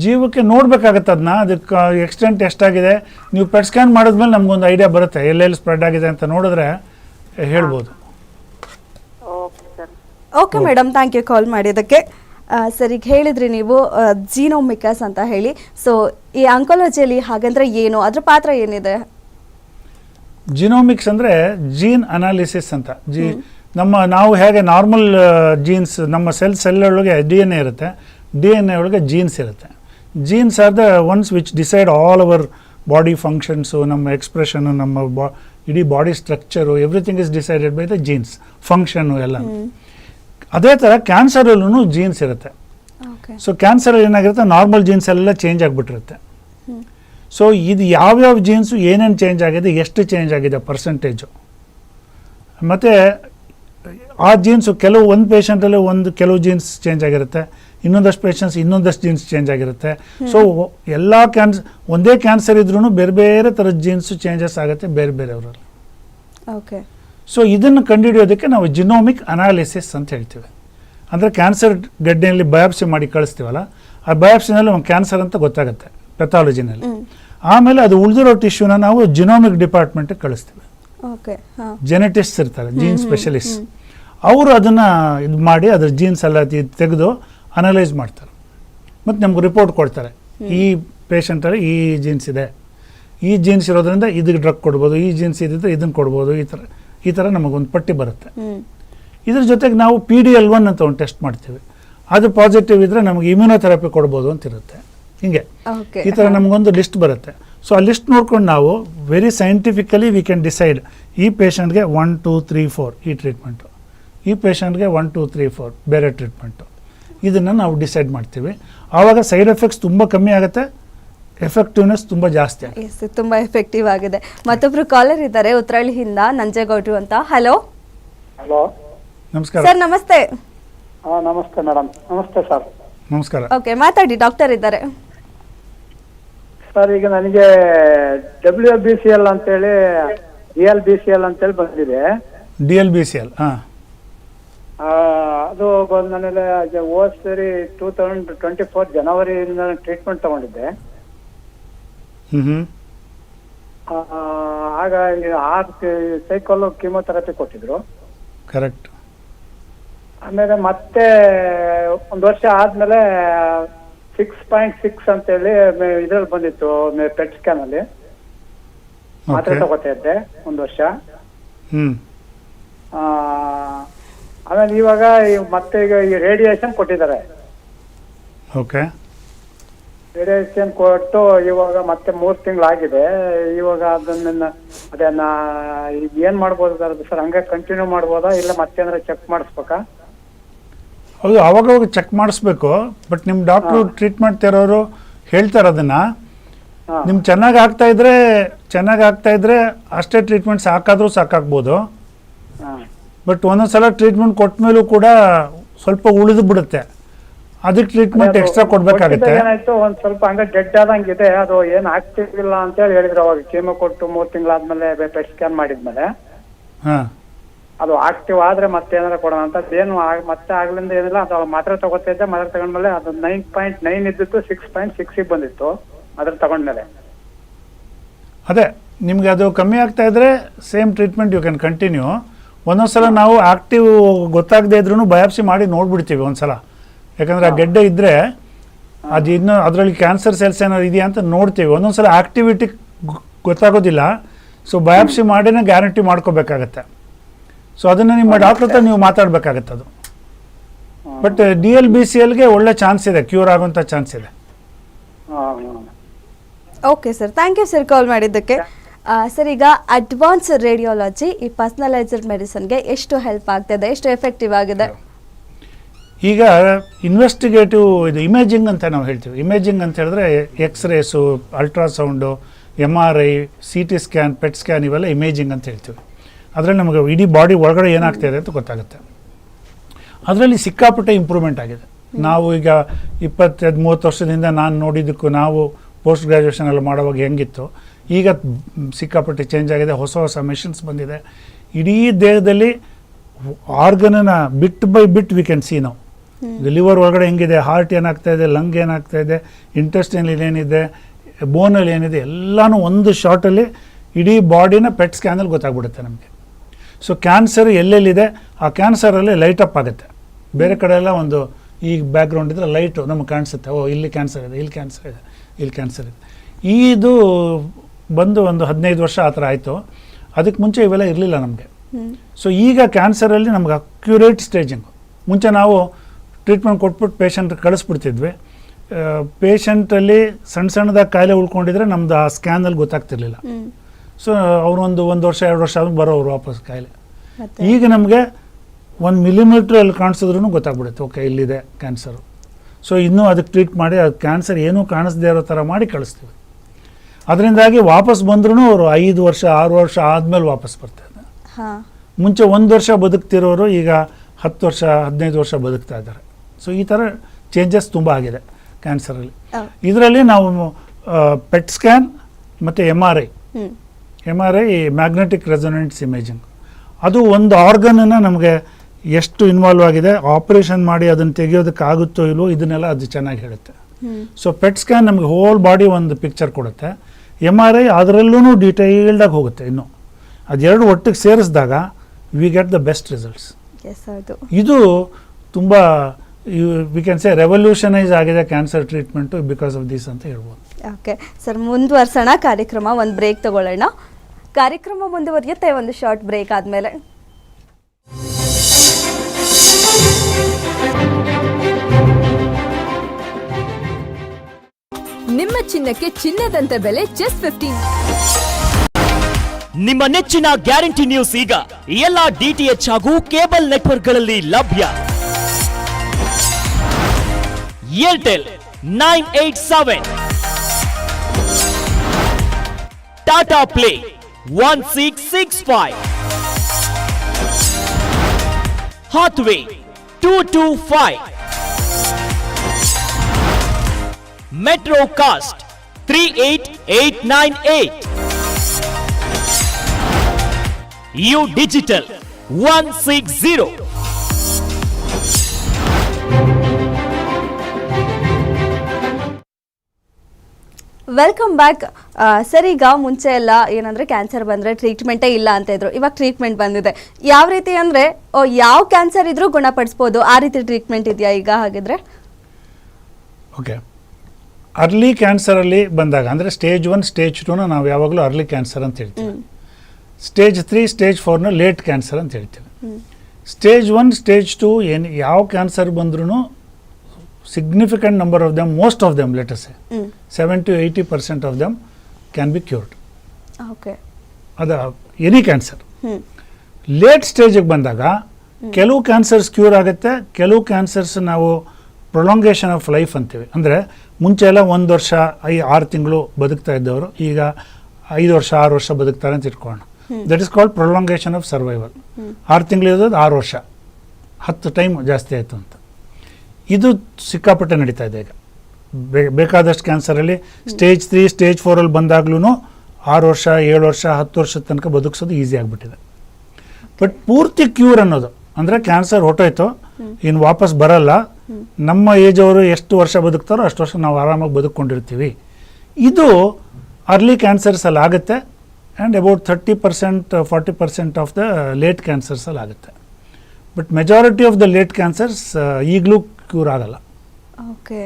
ಜೀವಕ್ಕೆ ನೋಡ್ಬೇಕಾಗತ್ತೆ ಅದನ್ನ ಅದಕ್ಕೆ ಎಕ್ಸ್ಟೆಂಟ್ ಎಷ್ಟಾಗಿದೆ. ನೀವು ಪೆಟ್ ಸ್ಕ್ಯಾನ್ ಮಾಡಿದ್ಮೇಲೆ ನಮ್ಗೊಂದು ಐಡಿಯಾ ಬರುತ್ತೆ. ಎಲ್ಲೆಲ್ಲಿ ಸ್ಪ್ರೆಡ್ ಆಗಿದೆ ಅಂತ ನೋಡಿದ್ರೆ ಹೇಳ್ಬೋದು. Okay sir. Okay madam thank you call ಮಾಡಿದ್ದಕ್ಕೆ ಅದಕ್ಕೆ. ಸರ್ ಈಗ ಹೇಳಿದ್ರಿ ನೀವು ಜೀನೋಮಿಕಸ್ ಅಂತ ಹೇಳಿ. ಸೊ ಈ ಅಂಕೋಲಜಿಯಲ್ಲಿ ಹಾಗಂದ್ರೆ ಏನು? ಅದ್ರ ಪಾತ್ರ ಏನಿದೆ? ಜಿನೋಮಿಕ್ಸ್ ಅಂದರೆ ಜೀನ್ ಅನಾಲಿಸಿಸ್ ಅಂತ. ಜಿ ನಮ್ಮ ನಾವು ಹೇಗೆ ನಾರ್ಮಲ್ ಜೀನ್ಸ್ ನಮ್ಮ ಸೆಲ್ ಸೆಲ್ ಒಳಗೆ ಡಿ ಎನ್ ಎ ಇರುತ್ತೆ ಡಿ ಎನ್ ಎ ಒಳಗೆ ಜೀನ್ಸ್ ಇರುತ್ತೆ. Genes are the ones which decide all our body functions ನಮ್ಮ ಎಕ್ಸ್ಪ್ರೆಷನು ನಮ್ಮ ಬಾ ಇಡೀ body structure everything is decided by the genes function ಎಲ್ಲ. ಅದೇ ಥರ ಕ್ಯಾನ್ಸರಲ್ಲೂ ಜೀನ್ಸ್ ಇರುತ್ತೆ. ಸೊ ಕ್ಯಾನ್ಸರ್ ಏನಾಗಿರುತ್ತೆ ನಾರ್ಮಲ್ ಜೀನ್ಸ್ ಎಲ್ಲ ಚೇಂಜ್ ಆಗಿಬಿಟ್ಟಿರುತ್ತೆ. ಸೊ ಇದು ಯಾವ್ಯಾವ ಜೀನ್ಸು ಏನೇನು ಚೇಂಜ್ ಆಗಿದೆ ಎಷ್ಟು ಚೇಂಜ್ ಆಗಿದೆ ಪರ್ಸೆಂಟೇಜು ಮತ್ತು ಆ ಜೀನ್ಸು ಕೆಲವು ಒಂದು ಪೇಷಂಟಲ್ಲಿ ಒಂದು ಕೆಲವು ಜೀನ್ಸ್ ಚೇಂಜ್ ಆಗಿರುತ್ತೆ. ಇನ್ನೊಂದಷ್ಟು ಪೇಷಂಟ್ಸ್ ಇನ್ನೊಂದಷ್ಟು ಜೀನ್ಸ್ ಚೇಂಜ್ ಆಗಿರುತ್ತೆ. ಸೊ ಎಲ್ಲ ಕ್ಯಾನ್ಸ್ ಒಂದೇ ಕ್ಯಾನ್ಸರ್ ಇದ್ರೂ ಬೇರೆ ಬೇರೆ ಥರದ ಜೀನ್ಸು ಚೇಂಜಸ್ ಆಗುತ್ತೆ ಬೇರೆ ಬೇರೆಯವರಲ್ಲಿ. ಓಕೆ ಸೊ ಇದನ್ನು ಕಂಡುಹಿಡಿಯೋದಕ್ಕೆ ನಾವು ಜಿನೋಮಿಕ್ ಅನಾಲಿಸಿಸ್ ಅಂತ ಹೇಳ್ತೀವಿ. ಅಂದರೆ ಕ್ಯಾನ್ಸರ್ ಗಡ್ಡೆಯಲ್ಲಿ ಬಯಾಪ್ಸಿ ಮಾಡಿ ಕಳಿಸ್ತೀವಲ್ಲ ಆ ಬಯಾಪ್ಸಿನಲ್ಲಿ ಒಂದು ಕ್ಯಾನ್ಸರ್ ಅಂತ ಗೊತ್ತಾಗುತ್ತೆ. ಪೆಥಾಲಜಿನಲ್ಲಿ ಆಮೇಲೆ ಅದು ಉಳಿದಿರೋ ಟಿಶ್ಯೂನ ನಾವು ಜಿನೋಮಿಕ್ ಡಿಪಾರ್ಟ್ಮೆಂಟ್ಗೆ ಕಳಿಸ್ತೀವಿ. ಜೆನೆಟಿಸ್ಟ್ ಇರ್ತಾರೆ ಜೀನ್ ಸ್ಪೆಷಲಿಸ್ಟ್ ಅವರು ಅದನ್ನು ಇದು ಮಾಡಿ ಅದ್ರ ಜೀನ್ಸ್ ಎಲ್ಲ ತೆಗೆದು ಅನಲೈಸ್ ಮಾಡ್ತಾರೆ. ಮತ್ತು ನಮ್ಗೆ ರಿಪೋರ್ಟ್ ಕೊಡ್ತಾರೆ. ಈ ಪೇಷಂಟಲ್ಲಿ ಈ ಜೀನ್ಸ್ ಇದೆ. ಈ ಜೀನ್ಸ್ ಇರೋದ್ರಿಂದ ಇದಕ್ಕೆ ಡ್ರಗ್ ಕೊಡ್ಬೋದು ಈ ಜೀನ್ಸ್ ಇದ್ದಿದ್ರೆ ಇದನ್ನು ಕೊಡ್ಬೋದು ಈ ಥರ ಈ ಥರ ನಮಗೊಂದು ಪಟ್ಟಿ ಬರುತ್ತೆ. ಇದ್ರ ಜೊತೆಗೆ ನಾವು ಪಿ ಡಿ ಎಲ್ ಒನ್ ಅಂತ ಒಂದು ಟೆಸ್ಟ್ ಮಾಡ್ತೀವಿ. ಅದು ಪಾಸಿಟಿವ್ ಇದ್ದರೆ ನಮಗೆ ಇಮ್ಯುನೋಥೆರಪಿ ಕೊಡ್ಬೋದು ಅಂತ ಇರುತ್ತೆ ಹಿಂಗೆ. ಓಕೆ ಈ ಥರ ನಮಗೊಂದು ಲಿಸ್ಟ್ ಬರುತ್ತೆ. ಸೊ ಆ ಲಿಸ್ಟ್ ನೋಡ್ಕೊಂಡು ನಾವು very scientifically we can decide ಈ ಪೇಷಂಟ್ಗೆ ಒನ್ ಟೂ ತ್ರೀ ಫೋರ್ ಈ ಟ್ರೀಟ್ಮೆಂಟು ಈ ಪೇಷಂಟ್ಗೆ ಒನ್ ಟೂ ತ್ರೀ ಫೋರ್ ಬೇರೆ ಟ್ರೀಟ್ಮೆಂಟು ಇದನ್ನು ನಾವು ಡಿಸೈಡ್ ಮಾಡ್ತೀವಿ. ಆವಾಗ ಸೈಡ್ ಎಫೆಕ್ಟ್ಸ್ ತುಂಬ ಕಮ್ಮಿ ಆಗುತ್ತೆ ಎಫೆಕ್ಟಿವ್ನೆಸ್ ತುಂಬ ಜಾಸ್ತಿ ಆಗುತ್ತೆ. ತುಂಬ ತುಂಬಾ ಎಫೆಕ್ಟಿವ್ ಆಗಿದೆ. ಮತ್ತೊಬ್ರು ಕಾಲರ್ ಇದ್ದಾರೆ ಉತ್ತರಳ್ಳಿಯಿಂದ ನಂಜೇಗೌಡರು ಅಂತ. ಹಲೋ ಹಲೋ ನಮಸ್ಕಾರ. ಸರ್ ನಮಸ್ತೆ. ಹಾಂ ನಮಸ್ತೆ ಮೇಡಮ್ ನಮಸ್ತೆ ಸರ್ ನಮಸ್ಕಾರ. ಓಕೆ ಮಾತಾಡಿ ಡಾಕ್ಟರ್ ಇದ್ದಾರೆ. ಸರ್ ಈಗ ನನಗೆ ಡಬ್ಲ್ಯೂ ಬಿ ಸಿ ಎಲ್ ಅಂತೇಳಿ D L B C L ಅಂತೇಳಿ ಬಂದಿದೆ. D L B C L ಹಾಂ. ಆ, ಅದು ಬಂದ ಮೇಲೆ ಹೋದ್ ಸರಿ ಟೂ ತೌಸಂಡ್ ಟ್ವೆಂಟಿ ಫೋರ್ ಜನವರಿಯಿಂದ ಟ್ರೀಟ್ಮೆಂಟ್ ತಗೊಂಡಿದ್ದೆ. ಹ್ಞೂ ಹ್ಞೂ ಆ, ಆಗ ಈ ಆರು ಸೈಕಲ್ ಕೀಮೋಥೆರಪಿ ಕೊಟ್ಟಿದ್ರು. ಕರೆಕ್ಟ್ ಆಮೇಲೆ ಮತ್ತೆ ಒಂದು ವರ್ಷ ಆದ್ಮೇಲೆ ಸಿಕ್ಸ್ ಪಾಯಿಂಟ್ ಸಿಕ್ಸ್ ಅಂತೇಳಿ ಇದ್ರಲ್ಲಿ ಬಂದಿತ್ತು ಪೆಟ್ ಸ್ಕ್ಯಾನ್ ಅಲ್ಲಿ. ಮಾತ್ರೆ ತಗೋತಾ ಇದ್ದೆ ಒಂದು ವರ್ಷ. ಹ್ಮ್. ಆ, ಆಮೇಲೆ ಇವಾಗ ಈ ಮತ್ತೆ ಈಗ ಈ ರೇಡಿಯೇಷನ್ ಕೊಟ್ಟಿದ್ದಾರೆ. ಓಕೆ ರೇಡಿಯೇಷನ್ ಕೊಟ್ಟು ಇವಾಗ ಮತ್ತೆ ಮೂರ್ ತಿಂಗಳಾಗಿದೆ. ಇವಾಗ ಅದನ್ನ ಅದನ್ನ ಈಗ ಏನ್ ಮಾಡ್ಬೋದು ಸರ್ ಅದು ಸರ್? ಹಂಗೆ ಕಂಟಿನ್ಯೂ ಮಾಡ್ಬೋದಾ? ಇಲ್ಲ ಮತ್ತೆ ಅಂದ್ರೆ ಚೆಕ್ ಮಾಡಿಸ್ಬೇಕಾ? ಹೌದು ಅವಾಗವಾಗ ಚೆಕ್ ಮಾಡಿಸ್ಬೇಕು. ಬಟ್ ನಿಮ್ಮ ಡಾಕ್ಟ್ರು ಟ್ರೀಟ್ ಮಾಡ್ತಿರೋರು ಹೇಳ್ತಾರೆ ಅದನ್ನು. ನಿಮ್ಗೆ ಚೆನ್ನಾಗಿ ಆಗ್ತಾ ಇದ್ರೆ ಚೆನ್ನಾಗಿ ಆಗ್ತಾ ಇದ್ರೆ ಅಷ್ಟೇ ಟ್ರೀಟ್ಮೆಂಟ್ ಸಾಕಾದ್ರೂ ಸಾಕಾಗ್ಬೋದು. ಬಟ್ ಒಂದೊಂದ್ಸಲ ಟ್ರೀಟ್ಮೆಂಟ್ ಕೊಟ್ಟ ಮೇಲೂ ಕೂಡ ಸ್ವಲ್ಪ ಉಳಿದು ಬಿಡುತ್ತೆ. ಅದಕ್ಕೆ ಟ್ರೀಟ್ಮೆಂಟ್ ಎಕ್ಸ್ಟ್ರಾ ಕೊಡ್ಬೇಕಾಗುತ್ತೆ. ಏನಾಯ್ತು ಒಂದ್ ಸ್ವಲ್ಪ ಹಂಗ ಡೆಡ್ ಇದೆ ಅದು ಏನ್ ಆಗ್ತಿರ್ಲಿಲ್ಲ ಅಂತ ಹೇಳಿ ಹೇಳಿದ್ರು. ಅವಾಗ ಕೀಮೋ ಕೊಟ್ಟು ಮೂರ್ ತಿಂಗಳಾದ್ಮೇಲೆ ಸ್ಕ್ಯಾನ್ ಮಾಡಿದ್ಮೇಲೆ. ಹಾಂ. ಅದು ಆಕ್ಟಿವ್ ಆದ್ರೆ ಮತ್ತೆ ಏನಾರ ಕೊಡೋಣ ಅಂತ. ಏನು ಮತ್ತೆ ಆಗ್ಲಿಂದ ಏನಿಲ್ಲ ಅದು ಮಾತ್ರೆ ತಗೋತಾ ಇದ್ದೆ. ಮಾತ್ರೆ ತಗೊಂಡ್ಮೇಲೆ ಅದು ನೈನ್ ಪಾಯಿಂಟ್ ನೈನ್ ಇದ್ದಿತ್ತು ಸಿಕ್ಸ್ ಪಾಯಿಂಟ್ ಸಿಕ್ಸ್ ಬಂದಿತ್ತು ಅದ್ರ ತಗೊಂಡ್ಮೇಲೆ. ಅದೇ ನಿಮಗೆ ಅದು ಕಮ್ಮಿ ಆಗ್ತಾ ಇದ್ರೆ same treatment you can continue ಒಂದೊಂದು ಸಲ ನಾವು ಆಕ್ಟಿವ್ ಗೊತ್ತಾಗದೇ ಇದ್ರೂ ಬಯಾಪ್ಸಿ ಮಾಡಿ ನೋಡ್ಬಿಡ್ತೀವಿ ಒಂದ್ಸಲ. ಯಾಕಂದ್ರೆ ಯಾಕಂದರೆ ಆ ಗೆಡ್ಡೆ ಇದ್ದರೆ ಅದು ಇನ್ನೂ ಅದರಲ್ಲಿ ಕ್ಯಾನ್ಸರ್ ಸೆಲ್ಸ್ ಏನಾದ್ರು ಇದೆಯಾ ಅಂತ ನೋಡ್ತೀವಿ. ಒಂದೊಂದು ಸಲ ಆಕ್ಟಿವಿಟಿ ಗೊತ್ತಾಗೋದಿಲ್ಲ ಸೊ ಬಯಾಪ್ಸಿ ಮಾಡಿನೇ ಗ್ಯಾರಂಟಿ ಮಾಡ್ಕೋಬೇಕಾಗತ್ತೆ. ಸೊ ಅದನ್ನು ನಿಮ್ಮ ಡಾಕ್ಟರ್ ಹತ್ರ ನೀವು ಮಾತಾಡ್ಬೇಕಾಗತ್ತೆ ಅದು but D L B C ಎಲ್ಗೆ ಒಳ್ಳೆ ಚಾನ್ಸ್ ಇದೆ ಕ್ಯೂರ್ ಆಗುವಂತ ಚಾನ್ಸ್ ಇದೆ. Okay sir thank you sir call ಮಾಡಿದ್ದಕ್ಕೆ. ಸರ್ ಈಗ ಅಡ್ವಾನ್ಸ್ ರೇಡಿಯಾಲಜಿ ಈ ಪರ್ಸನಲೈಸ್ಡ್ ಮೆಡಿಸನ್ಗೆ ಎಷ್ಟು ಹೆಲ್ಪ್ ಆಗ್ತಿದೆ ಎಷ್ಟು ಎಫೆಕ್ಟಿವ್ ಆಗಿದೆ? ಈಗ ಇನ್ವೆಸ್ಟಿಗೇಟಿವ್ ಇದು ಇಮೇಜಿಂಗ್ ಅಂತ ನಾವು ಹೇಳ್ತೀವಿ. ಇಮೇಜಿಂಗ್ ಅಂತ ಹೇಳಿದ್ರೆ X rays ultrasound M R I C T scan PET scan ಇವೆಲ್ಲ ಇಮೇಜಿಂಗ್ ಅಂತ ಹೇಳ್ತೀವಿ. ಅದರಲ್ಲಿ ನಮಗೆ ಇಡೀ ಬಾಡಿ ಒಳಗಡೆ ಏನಾಗ್ತಿದೆ ಅಂತ ಗೊತ್ತಾಗುತ್ತೆ. ಅದರಲ್ಲಿ ಸಿಕ್ಕಾಪಟ್ಟೆ ಇಂಪ್ರೂವ್ಮೆಂಟ್ ಆಗಿದೆ. ನಾವು ಈಗ ಇಪ್ಪತ್ತೈದು ಮೂವತ್ತು ವರ್ಷದಿಂದ ನಾನು ನೋಡಿದ್ದಕ್ಕೂ ನಾವು ಪೋಸ್ಟ್ ಗ್ರ್ಯಾಜುಯೇಷನ್ ಎಲ್ಲ ಮಾಡುವಾಗ ಹೆಂಗಿತ್ತು ಈಗ ಸಿಕ್ಕಾಪಟ್ಟೆ ಚೇಂಜ್ ಆಗಿದೆ ಹೊಸ ಹೊಸ ಮೆಷಿನ್ಸ್ ಬಂದಿದೆ. ಇಡೀ ದೇಹದಲ್ಲಿ ಆರ್ಗನನ್ನ bit by bit we can see ನಾವು ಲಿವರ್ ಒಳಗಡೆ ಹೆಂಗಿದೆ ಹಾರ್ಟ್ ಏನಾಗ್ತಾ ಇದೆ ಲಂಗ್ ಏನಾಗ್ತಾ ಇದೆ ಇಂಟೆಸ್ಟೈನಲ್ಲಿ ಏನಿದೆ ಬೋನಲ್ಲಿ ಏನಿದೆ ಎಲ್ಲನೂ ಒಂದು ಶಾರ್ಟಲ್ಲಿ ಇಡೀ ಬಾಡಿನ ಪೆಟ್ ಸ್ಕ್ಯಾನಲ್ಲಿ ಗೊತ್ತಾಗ್ಬಿಡುತ್ತೆ ನಮಗೆ. ಸೊ ಕ್ಯಾನ್ಸರ್ ಎಲ್ಲೆಲ್ಲಿದೆ? ಆ ಕ್ಯಾನ್ಸರಲ್ಲಿ ಲೈಟ್ ಅಪ್ ಆಗುತ್ತೆ. ಬೇರೆ ಕಡೆ ಎಲ್ಲ ಒಂದು ಈ ಬ್ಯಾಕ್ಗ್ರೌಂಡ್ ಇದ್ರೆ ಲೈಟು ನಮಗೆ ಕಾಣಿಸುತ್ತೆ. ಓ ಇಲ್ಲಿ ಕ್ಯಾನ್ಸರ್ ಇದೆ ಇಲ್ಲಿ ಕ್ಯಾನ್ಸರ್ ಇದೆ ಇಲ್ಲಿ ಕ್ಯಾನ್ಸರ್ ಇದೆ. ಇದು ಬಂದು ಒಂದು ಹದಿನೈದು ವರ್ಷ ಆ ಥರ ಆಯಿತು. ಅದಕ್ಕೆ ಮುಂಚೆ ಇವೆಲ್ಲ ಇರಲಿಲ್ಲ ನಮಗೆ. ಸೊ ಈಗ ಕ್ಯಾನ್ಸರಲ್ಲಿ ನಮ್ಗೆ ಅಕ್ಯುರೇಟ್ ಸ್ಟೇಜಿಂಗು ಮುಂಚೆ ನಾವು ಟ್ರೀಟ್ಮೆಂಟ್ ಕೊಟ್ಬಿಟ್ಟು ಪೇಷಂಟ್ ಕಳಿಸ್ಬಿಡ್ತಿದ್ವಿ. ಪೇಷಂಟಲ್ಲಿ ಸಣ್ಣ ಸಣ್ಣದಾಗಿ ಕಾಯಿಲೆ ಉಳ್ಕೊಂಡಿದ್ರೆ ನಮ್ದು ಆ ಸ್ಕ್ಯಾನಲ್ಲಿ ಗೊತ್ತಾಗ್ತಿರ್ಲಿಲ್ಲ. ಸೊ ಅವರೊಂದು ಒಂದು ವರ್ಷ ಎರಡು ವರ್ಷ ಆದ್ಮೇಲೆ ಬರೋರು ವಾಪಸ್ ಕಾಯಿಲೆ. ಈಗ ನಮಗೆ ಒಂದು ಮಿಲಿಮೀಟ್ರ್ ಅಲ್ಲಿ ಕಾಣಿಸಿದ್ರೂ ಗೊತ್ತಾಗ್ಬಿಡುತ್ತೆ. ಓಕೆ ಇಲ್ಲಿದೆ ಕ್ಯಾನ್ಸರು ಸೊ ಇನ್ನೂ ಅದಕ್ಕೆ ಟ್ರೀಟ್ ಮಾಡಿ ಅದು ಕ್ಯಾನ್ಸರ್ ಏನೂ ಕಾಣಿಸದೇ ಇರೋ ಥರ ಮಾಡಿ ಕಳಿಸ್ತೀವಿ. ಅದರಿಂದಾಗಿ ವಾಪಸ್ ಬಂದ್ರೂ ಅವರು ಐದು ವರ್ಷ ಆರು ವರ್ಷ ಆದಮೇಲೆ ವಾಪಸ್ ಬರ್ತಾರೆ. ಮುಂಚೆ ಒಂದು ವರ್ಷ ಬದುಕ್ತಿರೋರು ಈಗ ಹತ್ತು ವರ್ಷ ಹದಿನೈದು ವರ್ಷ ಬದುಕ್ತಾ ಇದ್ದಾರೆ. ಸೊ ಈ ಥರ ಚೇಂಜಸ್ ತುಂಬ ಆಗಿದೆ ಕ್ಯಾನ್ಸರಲ್ಲಿ ಇದರಲ್ಲಿ ನಾವು ಪೆಟ್ ಸ್ಕ್ಯಾನ್ ಮತ್ತು M R I M R I magnetic resonants imaging ಅದು ಒಂದು ಆರ್ಗನನ್ನು ನಮಗೆ ಎಷ್ಟು ಇನ್ವಾಲ್ವ್ ಆಗಿದೆ ಆಪರೇಷನ್ ಮಾಡಿ ಅದನ್ನು ತೆಗೆಯೋದಕ್ಕೆ ಆಗುತ್ತೋ ಇಲ್ವೋ ಇದನ್ನೆಲ್ಲ ಅದು ಚೆನ್ನಾಗಿ ಹೇಳುತ್ತೆ. ಸೊ ಪೆಟ್ ಸ್ಕ್ಯಾನ್ ನಮಗೆ ಹೋಲ್ ಬಾಡಿ ಒಂದು ಪಿಕ್ಚರ್ ಕೊಡುತ್ತೆ. ಎಂ ಆರ್ ಐ ಅದರಲ್ಲೂ ಡೀಟೇಲ್ಡಾಗಿ ಹೋಗುತ್ತೆ ಇನ್ನು. ಅದೆರಡು ಒಟ್ಟಿಗೆ ಸೇರಿಸಿದಾಗ we get the best results ಇದು ತುಂಬ ವಿ ಕ್ಯಾನ್ ಸೇ ರೆವಲ್ಯೂಷನೈಸ್ ಆಗಿದೆ cancer treatment because of this ಅಂತ ಹೇಳ್ಬೋದು. ಓಕೆ ಸರ್ ಮುಂದುವರ್ಸೋಣ ಕಾರ್ಯಕ್ರಮ ಒಂದು ಬ್ರೇಕ್ ತಗೊಳ್ಳೋಣ. ಕಾರ್ಯಕ್ರಮ ಮುಂದುವರಿಯುತ್ತೆ. ಒಂದು ಶಾರ್ಟ್ ಬ್ರೇಕ್ ಆದಮೇಲೆ. ನಿಮ್ಮ ಚಿನ್ನಕ್ಕೆ ಚಿನ್ನದಂತೆ ಬೆಲೆ ಚೆಸ್ ಫಿಫ್ಟೀನ್ ನಿಮ್ಮ ನೆಚ್ಚಿನ ಗ್ಯಾರಂಟಿ ನ್ಯೂಸ್ ಈಗ ಎಲ್ಲ ಡಿಟಿಎಚ್ ಹಾಗೂ ಕೇಬಲ್ ನೆಟ್ವರ್ಕ್ಗಳಲ್ಲಿ ಲಭ್ಯ. Airtel nine eight seven. Tata play. 1665. Hathway 225. Metrocast 38898. U Digital 160. Welcome back sir ಈಗ ಮುಂಚೆ ಎಲ್ಲ ಏನಂದ್ರೆ ಕ್ಯಾನ್ಸರ್ ಬಂದ್ರೆ ಟ್ರೀಟ್ಮೆಂಟೇ ಇಲ್ಲ ಅಂತ ಇದ್ರು. ಇವಾಗ ಟ್ರೀಟ್ಮೆಂಟ್ ಬಂದಿದೆ. ಯಾವ ರೀತಿ ಅಂದ್ರೆ ಯಾವ ಕ್ಯಾನ್ಸರ್ ಇದ್ರೂ ಗುಣಪಡಿಸ್ಬೋದು. ಆ ರೀತಿ ಟ್ರೀಟ್ಮೆಂಟ್ ಇದೆಯಾ ಈಗ ಹಾಗಿದ್ರೆ? ಓಕೆ ಅರ್ಲಿ ಕ್ಯಾನ್ಸರಲ್ಲಿ ಬಂದಾಗ ಅಂದ್ರೆ ಸ್ಟೇಜ್ ಒನ್ ಸ್ಟೇಜ್ ಟೂನ ನಾವು ಯಾವಾಗಲೂ ಅರ್ಲಿ ಕ್ಯಾನ್ಸರ್ ಅಂತ ಹೇಳ್ತೀವಿ. ಸ್ಟೇಜ್ ತ್ರೀ ಸ್ಟೇಜ್ ಫೋರ್ನ ಲೇಟ್ ಕ್ಯಾನ್ಸರ್ ಅಂತ ಹೇಳ್ತೀವಿ. ಸ್ಟೇಜ್ ಒನ್ ಸ್ಟೇಜ್ ಟು ಏನು ಯಾವ ಕ್ಯಾನ್ಸರ್ ಬಂದ್ರೂ significant number of them most of them let us hmm seven to eighty percent of them can be cured okay ಅದ any cancer late ಸ್ಟೇಜಿಗೆ ಬಂದಾಗ ಕೆಲವು ಕ್ಯಾನ್ಸರ್ಸ್ ಕ್ಯೂರ್ ಆಗುತ್ತೆ ಕೆಲವು ಕ್ಯಾನ್ಸರ್ಸ್ ನಾವು ಪ್ರೊಲಾಂಗೇಷನ್ ಆಫ್ ಲೈಫ್ ಅಂತೀವಿ. ಅಂದರೆ ಮುಂಚೆ ಎಲ್ಲ ಒಂದು ವರ್ಷ ಐ ಆರು ತಿಂಗಳು ಬದುಕ್ತಾ ಇದ್ದವರು ಈಗ ಐದು ವರ್ಷ ಆರು ವರ್ಷ ಬದುಕ್ತಾರೆ ಅಂತ ಇಟ್ಕೊಳ್ಳೋಣ. That is called prolongation of survival ಆರು ತಿಂಗಳು ಇರೋದು ಆರು ವರ್ಷ. ಹತ್ತು ಟೈಮ್ ಜಾಸ್ತಿ ಆಯಿತು ಅಂತ. ಇದು ಸಿಕ್ಕಾಪಟ್ಟೆ ನಡೀತಾ ಇದೆ ಈಗ. ಬೇ- ಬೇಕಾದಷ್ಟು ಕ್ಯಾನ್ಸರಲ್ಲಿ ಸ್ಟೇಜ್ ತ್ರೀ ಸ್ಟೇಜ್ ಫೋರಲ್ಲಿ ಬಂದಾಗ್ಲೂ ಆರು ವರ್ಷ ಏಳು ವರ್ಷ ಹತ್ತು ವರ್ಷದ ತನಕ ಬದುಕಿಸೋದು ಈಸಿ ಆಗಿಬಿಟ್ಟಿದೆ. ಬಟ್ ಪೂರ್ತಿ ಕ್ಯೂರ್ ಅನ್ನೋದು ಅಂದರೆ ಕ್ಯಾನ್ಸರ್ ಹೊಟ್ಟೋಯ್ತು ಇನ್ನು ವಾಪಸ್ ಬರಲ್ಲ ನಮ್ಮ ಏಜ್ ಅವರು ಎಷ್ಟು ವರ್ಷ ಬದುಕ್ತಾರೋ ಅಷ್ಟು ವರ್ಷ ನಾವು ಆರಾಮಾಗಿ ಬದುಕೊಂಡಿರ್ತೀವಿ ಇದು ಅರ್ಲಿ ಕ್ಯಾನ್ಸರ್ಸಲ್ಲಿ ಆಗುತ್ತೆ and about thirty percent forty percent of the late ಕ್ಯಾನ್ಸರ್ಸಲ್ಲಿ ಆಗುತ್ತೆ. But majority of the late cancers ಈಗಲೂ ಕ್ಯೂರ್ ಆಗಲ್ಲ. ಓಕೆ